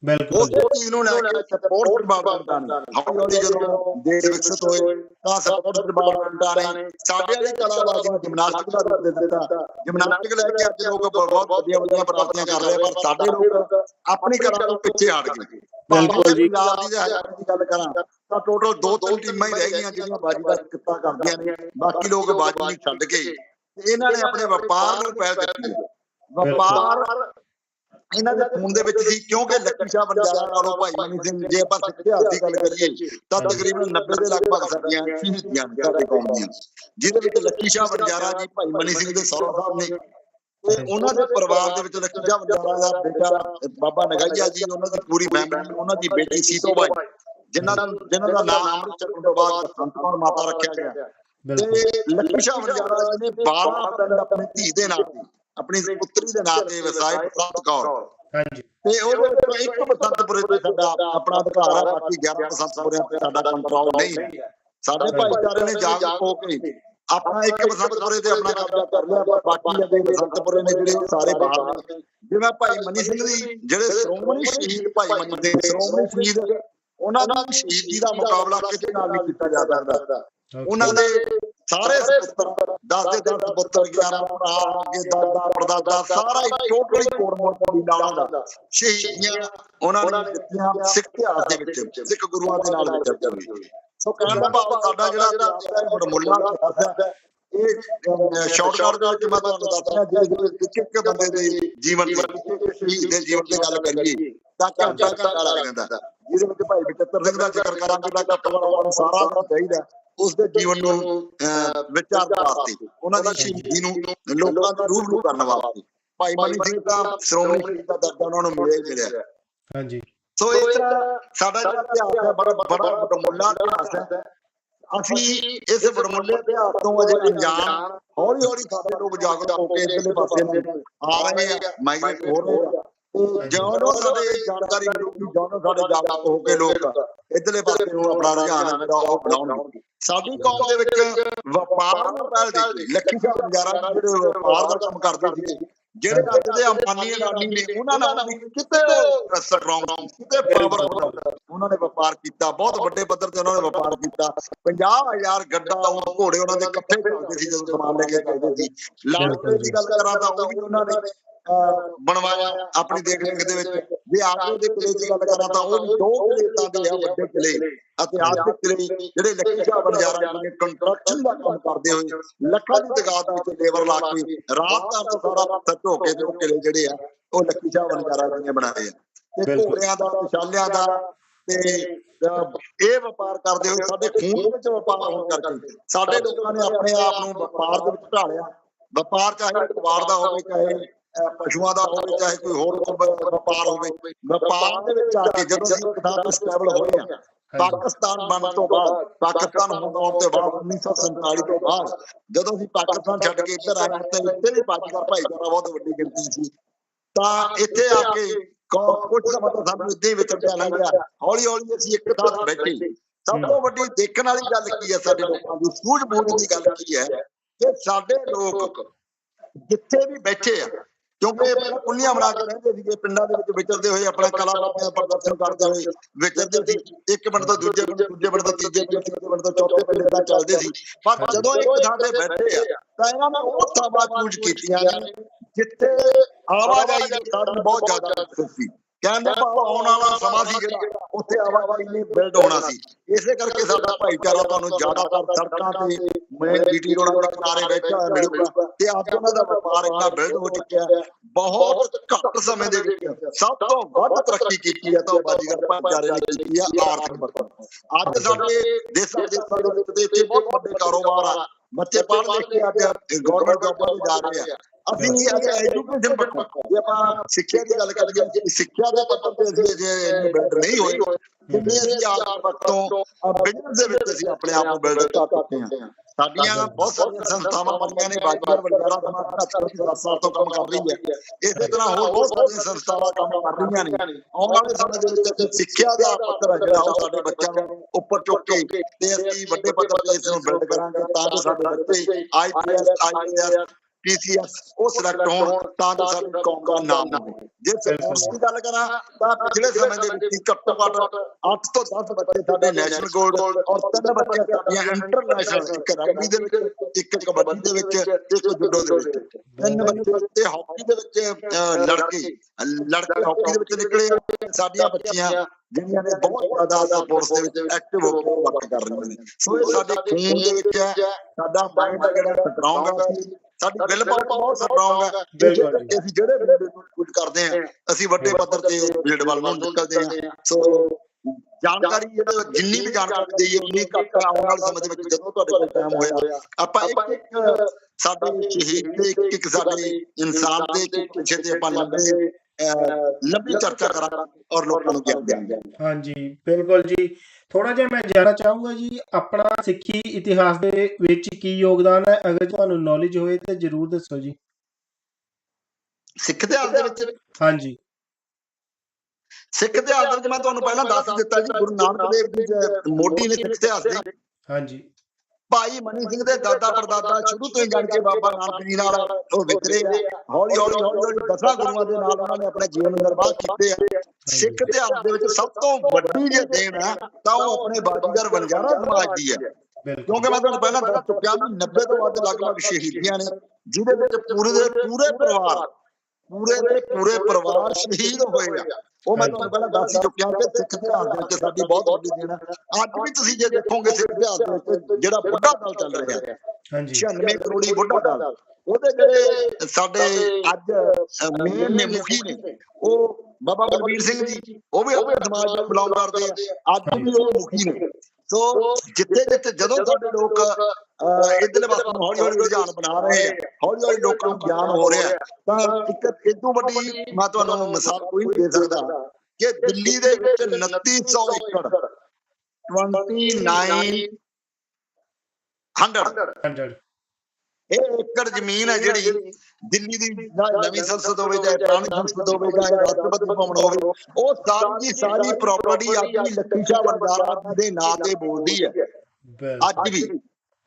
ਬਿਲਕੁਲ ਜੀ। ਚੀਜ਼ ਨੂੰ ਲੈ ਕੇ ਸਪੋਰਟਸ ਡਿਪਾਰਟਮੈਂਟਾਂ ਨੇ। ਹੌਲੀ ਹੌਲੀ ਜਦੋਂ ਦੇਸ਼ ਵਿਕਸਿਤ ਹੋਏ ਤਾਂ ਸਪੋਰਟਸ ਡਿਪਾਰਟਮੈਂਟਾਂ ਨੇ। ਸਾਡੇ ਵਾਲੀ ਕਲਾਬਾਜ਼ੀ ਨੂੰ ਜਿਮਨਾਸਟਿਕ ਦਾ ਰੂਪ ਦੇ ਦਿੱਤਾ। ਜਿਮਨਾਸਟਿਕ ਲੈ ਕੇ ਅੱਜ ਲੋਕ ਬਹੁਤ ਵਧੀਆ ਵਧੀਆ ਪ੍ਰਾਪਤੀਆਂ ਕਰ ਰਹੇ ਪਰ ਸਾਡੇ ਲੋਕ ਆਪਣੀ ਕਲਾ ਤੋਂ ਪਿੱਛੇ ਹਟ ਗਏ। ਬਿਲਕੁਲ ਜੀ। ਪੰਜਾਬ ਦੀ ਹਰਿਆਣਾ ਦੀ ਗੱਲ ਕਰਾਂ ਤਾਂ ਟੋਟਲ ਦੋ ਤਿੰਨ ਟੀਮਾਂ ਹੀ ਰਹਿ ਗਈਆਂ ਜਿਹੜੀਆਂ ਬਾਜੀ ਦਾ ਕਿੱਤਾ ਕਰਦੀਆਂ ਨੇ। ਬਾਕੀ ਲੋਕ ਬਾਜੀ ਨੂੰ ਛੱਡ ਕੇ ਇਹਨਾਂ ਨੇ ਆਪਣੇ ਵਪਾਰ ਨੂੰ ਪਹਿਲ ਦਿੱਤੀ ਵਪਾਰ ਇਹਨਾਂ ਦੇ ਖੂਨ ਦੇ ਵਿੱਚ ਸੀ ਕਿਉਂਕਿ ਲੱਕੀ ਸ਼ਾਹ ਬੰਜਾਰਾ ਨਾਲੋਂ ਭਾਈ ਮਨੀ ਸਿੰਘ ਜੇ ਆਪਾਂ ਸਿੱਖ ਇਤਿਹਾਸ ਦੀ ਗੱਲ ਕਰੀਏ ਤਾਂ ਤਕਰੀਬਨ 90 ਦੇ ਲਗਭਗ ਸਾਡੀਆਂ ਸ਼ਹੀਦੀਆਂ ਸਾਡੇ ਕੌਮ ਦੀਆਂ ਜਿਹਦੇ ਵਿੱਚ ਲੱਕੀ ਸ਼ਾਹ ਬੰਜਾਰਾ ਜੀ ਭਾਈ ਮਨੀ ਸਿੰਘ ਦੇ ਸਹੁਰਾ ਸਾਹਿਬ ਨੇ ਤੇ ਉਹਨਾਂ ਦੇ ਪਰਿਵਾਰ ਦੇ ਵਿੱਚ ਲੱਕੀ ਸ਼ਾਹ ਬੰਜਾਰਾ ਦਾ ਬੇਟਾ ਬਾਬਾ ਨਗਾਈਆ ਜੀ ਉਹਨਾਂ ਦੀ ਪੂਰੀ ਫੈਮਿਲੀ ਉਹਨਾਂ ਦੀ ਬੇਟੀ ਸੀਤੋ ਬਾਈ ਜਿਨ੍ਹਾਂ ਦਾ ਜਿਨ੍ਹਾਂ ਦਾ ਨਾਮ ਅੰਮ੍ਰਿਤ ਛਕਣ ਤੋਂ ਬਾਅਦ ਸੰਤ ਕੌਰ ਮਾਤਾ ਰੱਖਿਆ ਗਿਆ। ਤੇ ਲੱਕੀ ਸ਼ਾਹ ਬੰਜਾਰਾ ਜੀ ਨੇ 12 ਅਪ੍ਰੈਲ ਆਪਣੀ ਧੀ ਦੇ ਨਾਂ ਤੇ ਆਪਣੀ ਪੁੱਤਰੀ ਦੇ ਨਾਂ ਤੇ ਵਸਾਏ ਪ੍ਰਸਾਦ ਕੌਰ। ਹਾਂਜੀ। ਤੇ ਉਹਦੇ ਵਿੱਚ ਇੱਕ ਬਸੰਤਪੁਰੇ ਤੇ ਸਾਡਾ ਆਪਣਾ ਅਧਿਕਾਰ ਹੈ ਬਾਕੀ 11 ਬਸੰਤਪੁਰਿਆਂ ਤੇ ਸਾਡਾ ਕੰਟਰੋਲ ਨਹੀਂ ਸਾਡੇ ਭਾਈਚਾਰੇ ਨੇ ਜਾਗਰੂਕ ਹੋ ਕੇ ਆਪਣਾ ਇੱਕ ਬਸੰਤਪੁਰੇ ਤੇ ਆਪਣਾ ਕਬਜ਼ਾ ਕਰ ਲਿਆ ਪਰ ਬਾਕੀ ਅਗੇ ਬਸੰਤਪੁਰੇ ਨੇ ਜਿਹੜੇ ਸਾਰੇ ਬਾਹਰ ਜਿਵੇਂ ਭਾਈ ਮਨੀ ਸਿੰਘ ਦੀ ਜਿਹੜੇ ਸ਼੍ਰੋਮਣੀ ਸ਼ਹੀਦ ਭਾਈ ਮਨੀ ਦੇ ਸ਼੍ਰੋਮਣੀ ਸ਼ਹੀਦ ਉਹਨਾਂ ਦਾ ਸ਼ਹੀਦੀ ਦਾ ਮੁਕਾਬਲਾ ਕਿਸੇ ਨਾਲ ਨਹੀਂ ਕੀਤਾ ਜਾ ਸਕਦਾ। ਉਹਨਾਂ ਦੇ ਸਾਰੇ ਸੁਪੁੱਤਰ 10 ਦੇ 10 ਪੁੱਤਰ 11 ਭਰਾ ਅੱਗੇ ਦਾਦਾ ਪਰਦਾਦਾ ਸਾਰਾ ਹੀ ਟੋਟਲੀ ਕੋੜ ਮੋੜ ਦੀ ਲਾਣਾ ਦਾ ਸ਼ਹੀਦੀਆਂ ਉਹਨਾਂ ਨੇ ਦਿੱਤੀਆਂ ਸਿੱਖ ਇਤਿਹਾਸ ਦੇ ਵਿੱਚ ਸਿੱਖ ਗੁਰੂਆਂ ਦੇ ਨਾਲ ਵਿਚਰ ਹੋਈ ਸੋ ਕਹਿਣ ਦਾ ਭਾਵ ਸਾਡਾ ਜਿਹੜਾ ਇਤਿਹਾਸ ਹੈ ਇਹ ਸ਼ਾਰਟਕਟ ਦੇ ਵਿੱਚ ਮੈਂ ਤੁਹਾਨੂੰ ਦੱਸਦਾ ਜਿਹੜੇ ਇੱਕ ਇੱਕ ਬੰਦੇ ਦੇ ਜੀਵਨ ਦੇ ਜੀਵਨ ਦੀ ਗੱਲ ਕਰੀਏ ਤਾਂ ਘੰਟਾ ਘੰਟਾ ਲੱਗ ਜਾਂਦਾ। ਜਿਹਦੇ ਵਿੱਚ ਭਾਈ ਬਚਿੱਤਰ ਸਿੰਘ ਦਾ ਜ਼ਿਕਰ ਕਰਾਂਗੇ ਤਾਂ ਘੱਟੋ ਘੱਟ ਸਾਰਾ ਚਾਹੀਦਾ ਉਸ ਦੇ ਜੀਵਨ ਨੂੰ ਅਹ, ਵਿਚਾਰਨ ਵਾਸਤੇ ਉਹਨਾਂ ਦੀ ਸ਼ਹੀਦੀ ਨੂੰ ਲੋਕਾਂ ਦੇ ਰੂਬਰੂ ਕਰਨ ਵਾਸਤੇ। ਭਾਈ ਮਨੀ ਸਿੰਘ ਦਾ ਸ਼੍ਰੋਮਣੀ ਦਾ ਦਰਜਾ ਉਹਨਾਂ ਨੂੰ ਮਿਲਿਆ ਹੀ ਮਿਲਿਆ। ਹਾਂਜੀ। ਸੋ ਇਸ ਤਰ੍ਹਾਂ ਸਾਡਾ ਜਿਹੜਾ ਇਤਿਹਾਸ ਹੈ ਬੜਾ ਬੜਾ ਬੜਮੁੱਲਾ ਇਤਿਹਾਸ ਹੈ। ਅਸੀਂ ਇਸ ਬੜਮੁੱਲੇ ਇਤਿਹਾਸ ਤੋਂ ਅਜੇ ਅਣਜਾਣ ਹੌਲੀ ਹੌਲੀ ਸਾਡੇ ਲੋਕ ਜਾਗਰੂਕ ਹੋ ਕੇ ਇਧਰਲੇ ਪਾਸੇ ਨੂੰ ਆ ਰਹੇ ਆ ਮਾਈਗ੍ਰੇਟ ਹੋ ਰਹੇ ਆ। ਤੇ ਸਾਡੇ ਜਾਣਕਾਰੀ ਮਿਲੂਗੀ ਸਾਡੇ ਜਾਗਰੂਕ ਹੋ ਕੇ ਲੋਕ ਇਧਰਲੇ ਪਾਸੇ ਨੂੰ ਆਪਣਾ ਰੁਝਾਨ ਉਹ ਬਣਾਉਣਗੇ ਸਾਡੀ ਕੌਮ ਦੇ ਵਿੱਚ ਵਪਾਰ ਨੂੰ ਪਹਿਲ ਦਿੱਤੀ ਲੱਖੀ ਸਾਹਿਬ ਬੰਜਾਰਾ ਜਿਹੜੇ ਵਪਾਰ ਦਾ ਕੰਮ ਕਰਦੇ ਸੀ ਜਿਹੜੇ ਅੱਜ ਦੇ ਅੰਬਾਨੀ ਅਡਾਨੀ ਨੇ, ਉਹਨਾਂ ਨਾਲ ਵੀ ਕਿਤੇ ਸਟਰੋਂਗ ਕਿਤੇ ਪਾਵਰਫੁਲ ਉਹਨਾਂ ਨੇ ਵਪਾਰ ਕੀਤਾ। ਬਹੁਤ ਵੱਡੇ ਪੱਧਰ ਤੇ ਉਹਨਾਂ ਨੇ ਵਪਾਰ ਕੀਤਾ। 50000 ਗੱਡਾ ਉਹ ਘੋੜੇ ਉਹਨਾਂ ਦੇ ਇਕੱਠੇ ਕਰਦੇ ਸੀ, ਜਦੋਂ ਸਮਾਨ ਲੈ ਕੇ ਜਾਂਦੇ ਸੀ। ਲਾਲਪੁਰੇ ਦੀ ਗੱਲ ਕਰਾਂ ਤਾਂ ਉਹ ਵੀ ਉਹਨਾਂ ਨੇ ਬਣਵਾਇਆ ਆਪਣੀ ਦੇਖ ਰੇਖ ਦੇ ਵਿੱਚ। ਜੇ ਆਗਰੇ ਦੇ ਕਿਲੇ ਦੀ ਗੱਲ ਕਰਾਂ ਤਾਂ ਉਹ ਵੀ ਦੋ ਕਿਲੇ ਤਾਂ ਦੇ ਆ ਵੱਡੇ ਕਿਲੇ ਇਤਿਹਾਸਕ ਕਿਲੇ ਜਿਹੜੇ ਲੱਖੀ ਸ਼ਾਹ ਬੰਜਾਰਾ ਨੇ ਕੰਸਟਰਕਸ਼ਨ ਦਾ ਕੰਮ ਕਰਦੇ ਹੋਏ ਲੱਖਾਂ ਦੀ ਤਦਾਦ ਵਿੱਚ ਲੇਬਰ ਲਾ ਕੇ ਰਾਤ ਦਾ ਸਾਰਾ ਪੱਥਰ ਢੋ ਕੇ ਉਹ ਕਿਲੇ ਜਿਹੜੇ ਆ ਉਹ ਲੱਖੀ ਸ਼ਾਹ ਬੰਜਾਰਾ ਨੇ ਬਣਾਏ ਆ। ਤੇ। ਘੋੜਿਆਂ ਦਾ ਵਿਸ਼ਾਲਿਆਂ ਦਾ ਤੇ ਇਹ ਵਪਾਰ ਕਰਦੇ ਹੋਏ ਸਾਡੇ ਖੂਨ ਵਿੱਚ ਵਪਾਰ ਹੋਣ ਕਰਕੇ ਸਾਡੇ ਲੋਕਾਂ ਨੇ ਆਪਣੇ ਆਪ ਨੂੰ ਵਪਾਰ ਦੇ ਵਿੱਚ ਢਾਲਿਆ। ਵਪਾਰ ਚਾਹੇ ਕਬਾੜ ਦਾ ਹੋਵੇ ਚਾਹੇ ਪਸ਼ੂਆਂ ਦਾ ਹੋਵੇ, ਚਾਹੇ ਕੋਈ ਹੋਰ ਵਪਾਰ ਹੋਵੇ, ਵਪਾਰ ਦੇ ਵਿੱਚ ਆ ਕੇ ਜਦੋਂ ਅਸੀਂ ਇੱਕ ਤੋਂ ਸਟੇਬਲ ਹੋਏ ਆ, ਪਾਕਿਸਤਾਨ ਬਣਨ ਤੋਂ ਬਾਅਦ, ਪਾਕਿਸਤਾਨ ਹੋਣ ਤੋਂ ਬਾਅਦ 1947 ਤੋਂ ਬਾਅਦ, ਜਦੋਂ ਅਸੀਂ ਪਾਕਿਸਤਾਨ ਛੱਡ ਕੇ ਇੱਧਰ ਆਏ, ਤਾਂ ਇੱਥੇ ਵੀ ਬਾਜੀਗਰ ਭਾਈਚਾਰਾ ਬਹੁਤ ਵੱਡੀ ਗਿਣਤੀ ਸੀ। ਤਾਂ ਇੱਥੇ ਆ ਕੇ ਕੁਝ ਸਮਾਂ ਤਾਂ ਸਾਨੂੰ ਇੱਦਾਂ ਹੀ ਵਿਚੜਿਆ ਲੰਘਿਆ ਹੌਲੀ ਹੌਲੀ ਅਸੀਂ ਇੱਕ ਥਾਂ ਤੇ ਬੈਠੇ। ਸਭ ਤੋਂ ਵੱਡੀ ਦੇਖਣ ਵਾਲੀ ਗੱਲ ਕੀ ਹੈ ਸਾਡੇ ਲੋਕਾਂ ਦੀ, ਸੂਝ-ਬੂਝ ਦੀ ਗੱਲ ਕੀ ਹੈ ਕਿ ਸਾਡੇ ਲੋਕ ਜਿੱਥੇ ਵੀ ਬੈਠੇ ਆ ਕਿਉਂਕਿ ਪਹਿਲਾਂ ਕੁੰਨੀਆਂ ਬਣਾ ਕੇ ਰਹਿੰਦੇ ਸੀਗੇ ਪਿੰਡਾਂ ਦੇ ਵਿੱਚ ਵਿਚਰਦੇ ਹੋਏ ਆਪਣਾ ਕਲਾ ਦਾ ਪ੍ਰਦਰਸ਼ਨ ਕਰਦੇ ਹੋਏ ਵਿਚਰਦੇ ਸੀ। ਇੱਕ ਪਿੰਡ ਤੋਂ ਦੂਜੇ ਪਿੰਡ ਦੂਜੇ ਪਿੰਡ ਤੋਂ ਤੀਜੇ ਪਿੰਡ ਤੀਜੇ ਪਿੰਡ ਤੋਂ ਚੌਥੇ ਪਿੰਡ ਏਦਾਂ ਚੱਲਦੇ ਸੀ। ਪਰ ਜਦੋਂ ਇੱਕ ਥਾਂ ਤੇ ਬੈਠੇ ਆ ਤਾਂ ਇਹਨਾਂ ਨੇ ਉਹ ਥਾਵਾਂ ਚੂਜ਼ ਕੀਤੀਆਂ ਜਿੱਥੇ ਆਵਾਜਾਈ ਦੇ ਸਾਧਨ ਬਹੁਤ ਜ਼ਿਆਦਾ ਸੀ। ਕਹਿਣ ਦਾ ਭਾਵ ਆਉਣ ਵਾਲਾ ਸਮਾਂ ਸੀ ਜਿਹੜਾ ਉੱਥੇ ਆਵਾਜਾਈ ਨੇ ਬਿਲਡ ਹੋਣਾ ਸੀ। ਇਸੇ ਕਰਕੇ ਸਾਡਾ ਭਾਈਚਾਰਾ ਤੁਹਾਨੂੰ ਜ਼ਿਆਦਾਤਰ ਸੜਕਾਂ ਤੇ ਮੇਨ ਜੀਟੀ ਰੋਡਾਂ ਦੇ ਕਿਨਾਰੇ ਬੈਠਾ ਮਿਲੂਗਾ ਤੇ ਅੱਜ ਉਹਨਾਂ ਦਾ ਵਪਾਰ ਇੰਨਾ ਬਿਲਡ ਹੋ ਚੁੱਕਿਆ ਹੈ। ਬਹੁਤ ਘੱਟ ਸਮੇਂ ਦੇ ਵਿੱਚ ਸਭ ਤੋਂ ਵੱਧ ਤਰੱਕੀ ਕੀਤੀ ਹੈ ਤਾਂ ਬਾਜੀਗਰ ਭਾਈਚਾਰੇ ਨੇ ਕੀਤੀ ਹੈ ਆਰਥਿਕ ਪੱਖੋਂ ਅੱਜ ਸਾਡੇ ਦੇਸਾਂ ਦੇ ਵਿੱਚ ਬਹੁਤ ਵੱਡੇ ਕਾਰੋਬਾਰ ਆ। ਬੱਚੇ ਪੜ੍ਹ ਲਿਖ ਕੇ ਅੱਜ ਗਵਰਨਮੈਂਟ ਜੌਬਾਂ ਤੇ ਜਾ ਰਹੇ ਆ। ਅਸੀਂ ਅਜੇ ਐਜੂਕੇਸ਼ਨ ਪੱਖੋਂ ਜੇ ਆਪਾਂ ਸਿੱਖਿਆ ਦੀ ਗੱਲ ਕਰੀਏ ਜੇ ਸਿੱਖਿਆ ਦੇ ਪੱਧਰ ਤੇ ਅਸੀਂ ਅਜੇ ਇੰਨੇ ਬਿਲਡ ਨਹੀਂ ਹੋਏ। ਜਿੰਨੇ ਅਸੀਂ ਆਰਥਿਕ ਪੱਖੋਂ ਬਿਜ਼ਨਸ ਦੇ ਵਿੱਚ ਅਸੀਂ ਆਪਣੇ ਆਪ ਨੂੰ ਬਿਲਡ ਕਰ ਚੁੱਕੇ ਹਾਂ। ਸਾਡੀਆਂ ਬਹੁਤ ਸਾਰੀਆਂ ਸੰਸਥਾਵਾਂ ਬਣੀਆਂ ਨੇ ਬਾਜੀਗਰ ਵਡੇਰਾ ਸਮਾਜ 77 ਸਾਲ ਤੋਂ ਕੰਮ ਕਰ ਰਹੀ ਹੈ ਇਸੇ ਤਰ੍ਹਾਂ ਹੋਰ ਬਹੁਤ ਸਾਰੀਆਂ ਸੰਸਥਾਵਾਂ ਕੰਮ ਕਰ ਰਹੀਆਂ ਨੇ। ਆਉਣ ਵਾਲੇ ਸਮੇਂ ਦੇ ਵਿੱਚ ਸਿੱਖਿਆ ਦਾ ਪੱਧਰ ਹੈ ਜਿਹੜਾ ਉਹ ਸਾਡੇ ਬੱਚਿਆਂ ਨੂੰ ਉੱਪਰ ਚੁੱਕ ਕੇ ਤੇ ਅਸੀਂ ਵੱਡੇ ਪੱਧਰ ਤੇ ਇਸ ਨੂੰ ਬਿਲਡ ਕਰਾਂਗੇ ਤਾਂ ਜੋ ਸਾਡੇ ਬੱਚੇ ਆਈਪੀਐਸ ਆਈਏਐਸ ਪੀਸੀਐਸ ਉਹ ਸਿਲੈਕਟ ਹੋਣ ਤਾਂ ਜੋ ਸਾਡੀ ਕੌਮ ਦਾ ਨਾਮ ਹੋਵੇ ਜੇ ਸਪੋਰਟਸ ਦੀ ਗੱਲ ਕਰਾਂ ਤਾਂ ਪਿਛਲੇ ਸਮੇਂ ਦੇ ਵਿੱਚ ਘੱਟੋ ਘੱਟ 8 ਤੋਂ 10 ਬੱਚੇ ਸਾਡੇ ਨੈਸ਼ਨਲ ਗੋਲਡ ਔਰ ਤਿੰਨ ਬੱਚੇ ਸਾਡੀਆਂ ਇੰਟਰਨੈਸ਼ਨਲ ਰਗਬੀ ਦੇ ਵਿੱਚ ਇੱਕ ਕਬੱਡੀ ਦੇ ਵਿੱਚ ਇੱਕ ਜੁਡੋ ਦੇ ਵਿੱਚ। ਤਿੰਨ ਬੱਚੇ ਤੇ ਹਾਕੀ ਦੇ ਵਿੱਚ ਲੜਕੇ। ਲੜਕੇ ਹਾਕੀ ਦੇ ਵਿੱਚ ਨਿਕਲੇ ਸਾਡੀਆਂ ਬੱਚੀਆਂ ਜਿਹੜੀਆਂ ਨੇ ਬਹੁਤ ਜ਼ਿਆਦਾ ਸਪੋਰਟਸ ਦੇ ਵਿੱਚ ਐਕਟਿਵ ਹੋ ਕੇ ਵਰਕ ਕਰ ਰਹੀਆਂ ਨੇ। ਸੋ ਇਹ ਸਾਡੇ ਖੂਨ ਦੇ ਵਿੱਚ ਹੈ ਸਾਡਾ ਮਾਈਂਡ ਜਿਹੜਾ ਸਟਰੋਂਗ ਹੈ। ਸਾਡੀ ਵਿਲ ਪਾਵਰ ਬਹੁਤ ਸਟਰੋਂਗ ਹੈ। ਅਸੀਂ ਜਿਹੜੇ ਕੁਝ ਕਰਦੇ ਹਾਂ ਅਸੀਂ ਵੱਡੇ ਪੱਧਰ ਤੇ ਫੀਲਡ ਵੱਲ ਨੂੰ ਨਿਕਲਦੇ ਹਾਂ। ਸੋ ਜਾਣਕਾਰੀ ਜਿਹੜੇ ਜਿੰਨੀ ਵੀ ਜਾਣਕਾਰੀ ਦੇਈਏ ਉਨੀ ਘੱਟ ਆਉਣ ਵਾਲੇ ਸਮੇਂ ਦੇ ਵਿੱਚ ਜਦੋਂ ਤੁਹਾਡੇ ਕੋਲ ਟਾਈਮ ਹੋਇਆ ਆਪਾਂ ਇੱਕ ਇੱਕ ਸਾਡੇ ਸ਼ਹੀਦ ਦੇ ਇੱਕ ਇੱਕ ਸਾਡੇ ਇਨਸਾਨ ਦੇ ਇੱਕ ਪਿੱਛੇ ਤੇ ਆਪਾਂ ਲੰਬੇ ਲੰਬੀ ਚਰਚਾ ਕਰਾਂਗੇ ਔਰ ਲੋਕਾਂ ਨੂੰ ਗਿਆਨ ਦੇਵਾਂਗੇ। ਹਾਂਜੀ ਬਿਲਕੁਲ ਜੀ। ਥੋੜਾ ਜਿਹਾ ਮੈਂ ਜਾਣਨਾ ਚਾਹੂੰਗਾ ਜੀ ਆਪਣਾ ਸਿੱਖੀ ਇਤਿਹਾਸ ਦੇ ਵਿੱਚ ਕੀ ਯੋਗਦਾਨ ਹੈ? ਅਗਰ ਤੁਹਾਨੂੰ ਨੌਲੇਜ ਹੋਵੇ ਤੇ ਜਰੂਰ ਦੱਸੋ ਜੀ। ਸਿੱਖ ਇਤਿਹਾਸ ਦੇ ਵਿੱਚ ਹਾਂਜੀ। ਸਿੱਖ ਇਤਿਹਾਸ ਦੇ ਵਿੱਚ ਮੈਂ ਤੁਹਾਨੂੰ ਪਹਿਲਾਂ ਦੱਸ ਦਿੱਤਾ ਜੀ ਗੁਰੂ ਨਾਨਕ ਦੇਵ ਜੀ ਦੇ ਮੋਢੀ ਨੇ ਸਿੱਖ ਇਤਿਹਾਸ ਦੇ। ਹਾਂਜੀ। ਭਾਈ ਮਨੀ ਸਿੰਘ ਦੇ ਦਾਦਾ ਪੜਦਾਦਾ ਸ਼ੁਰੂ ਤੋਂ ਹੀ ਜਾਣ ਕੇ ਬਾਬਾ ਨਾਨਕ ਜੀ ਨਾਲ ਉਹ ਵਿਤਰੇ ਆ। ਹੌਲੀ ਹੌਲੀ ਹੌਲੀ ਹੌਲੀ ਦਸਾਂ ਗੁਰੂਆਂ ਦੇ ਨਾਲ ਉਹਨਾਂ ਨੇ ਆਪਣੇ ਜੀਵਨ ਨਿਰਵਾਹ ਕੀਤੇ ਆ। ਸਿੱਖ ਇਤਿਹਾਸ ਦੇ ਵਿੱਚ ਸਭ ਤੋਂ ਵੱਡੀ ਜੇ ਦੇਣ ਹੈ ਤਾਂ ਉਹ ਆਪਣੇ ਬਾਜੀਗਰ ਵਣਜਾਰਾ ਸਮਾਜ ਦੀ ਹੈ ਕਿਉਂਕਿ ਮੈਂ ਤੁਹਾਨੂੰ ਪਹਿਲਾਂ ਦੱਸ ਚੁੱਕਿਆ ਵੀ 90 ਤੋਂ ਵੱਧ ਲਗਭਗ ਸ਼ਹੀਦੀਆਂ ਨੇ ਜਿਹਦੇ ਵਿੱਚ ਪੂਰੇ ਦੇ ਪੂਰੇ ਪਰਿਵਾਰ ਪੂਰੇ ਦੇ ਪੂਰੇ ਪਰਿਵਾਰ ਸ਼ਹੀਦ ਹੋਏ ਆ। ਉਹ ਮੈਂ ਤੁਹਾਨੂੰ ਪਹਿਲਾਂ ਦੱਸ ਹੀ ਚੁੱਕਿਆ ਕਿ ਸਿੱਖ ਇਤਿਹਾਸ ਦੇ ਵਿੱਚ ਸਾਡੀ ਬਹੁਤ ਵੱਡੀ ਦੇਣ ਹੈ। ਅੱਜ ਵੀ ਤੁਸੀਂ ਜੇ ਦੇਖੋਗੇ ਸਿੱਖ ਇਤਿਹਾਸ ਦੇ ਵਿੱਚ ਜਿਹੜਾ ਬੁੱਢਾ ਦਲ ਚੱਲ ਰਿਹਾ ਹੈ ਹਾਂਜੀ। 96 ਕਰੋੜੀ ਬੁੱਢਾ ਦਲ ਉਹਦੇ ਜਿਹੜੇ ਸਾਡੇ ਅੱਜ ਮੇਨ ਨੇ ਮੁਖੀ ਨੇ ਉਹ ਬਾਬਾ ਬਲਬੀਰ ਸਿੰਘ ਜੀ ਉਹ ਵੀ ਆਪਣੇ ਸਮਾਜ ਨੂੰ ਬਿਲੋਂਗ ਕਰਦੇ ਆ। ਅੱਜ ਵੀ ਉਹ ਮੁਖੀ ਨੇ। ਸੋ ਜਿੱਥੇ ਜਿੱਥੇ ਜਦੋਂ ਸਾਡੇ ਲੋਕ ਇਧਰਲੇ ਪਾਸੇ ਹੌਲੀ ਹੌਲੀ ਰੁਝਾਨ ਬਣਾ ਰਹੇ ਆ ਹੌਲੀ ਹੌਲੀ ਲੋਕਾਂ ਨੂੰ ਗਿਆਨ ਹੋ ਰਿਹਾ ਤਾਂ ਇੱਕ ਇਦੋਂ ਵੱਡੀ ਮੈਂ ਤੁਹਾਨੂੰ ਮਿਸਾਲ ਕੋਈ ਨਹੀਂ ਦੇ ਸਕਦਾ ਕਿ ਦਿੱਲੀ ਦੇ ਵਿੱਚ 2900 ਏਕੜ 2900 100 ਇਹ ਏਕੜ ਜ਼ਮੀਨ ਹੈ ਜਿਹੜੀ ਦਿੱਲੀ ਦੀ ਨਵੀਂ ਸੰਸਦ ਹੋਵੇ ਜਾਂ ਪੁਰਾਣੀ ਸੰਸਦ ਹੋਵੇ ਜਾਂ ਰਾਸ਼ਟਰਪਤੀ ਭਵਨ ਹੋਵੇ ਉਹ ਸਾਰੀ ਦੀ ਸਾਰੀ ਪ੍ਰਾਪਰਟੀ ਅੱਜ ਵੀ ਲੱਖੀ ਸ਼ਾਹ ਵਰਦਾਰਾ ਦੇ ਨਾਂ ਤੇ ਬੋਲਦੀ ਹੈ। ਬਿਲਕੁਲ। ਅੱਜ ਵੀ।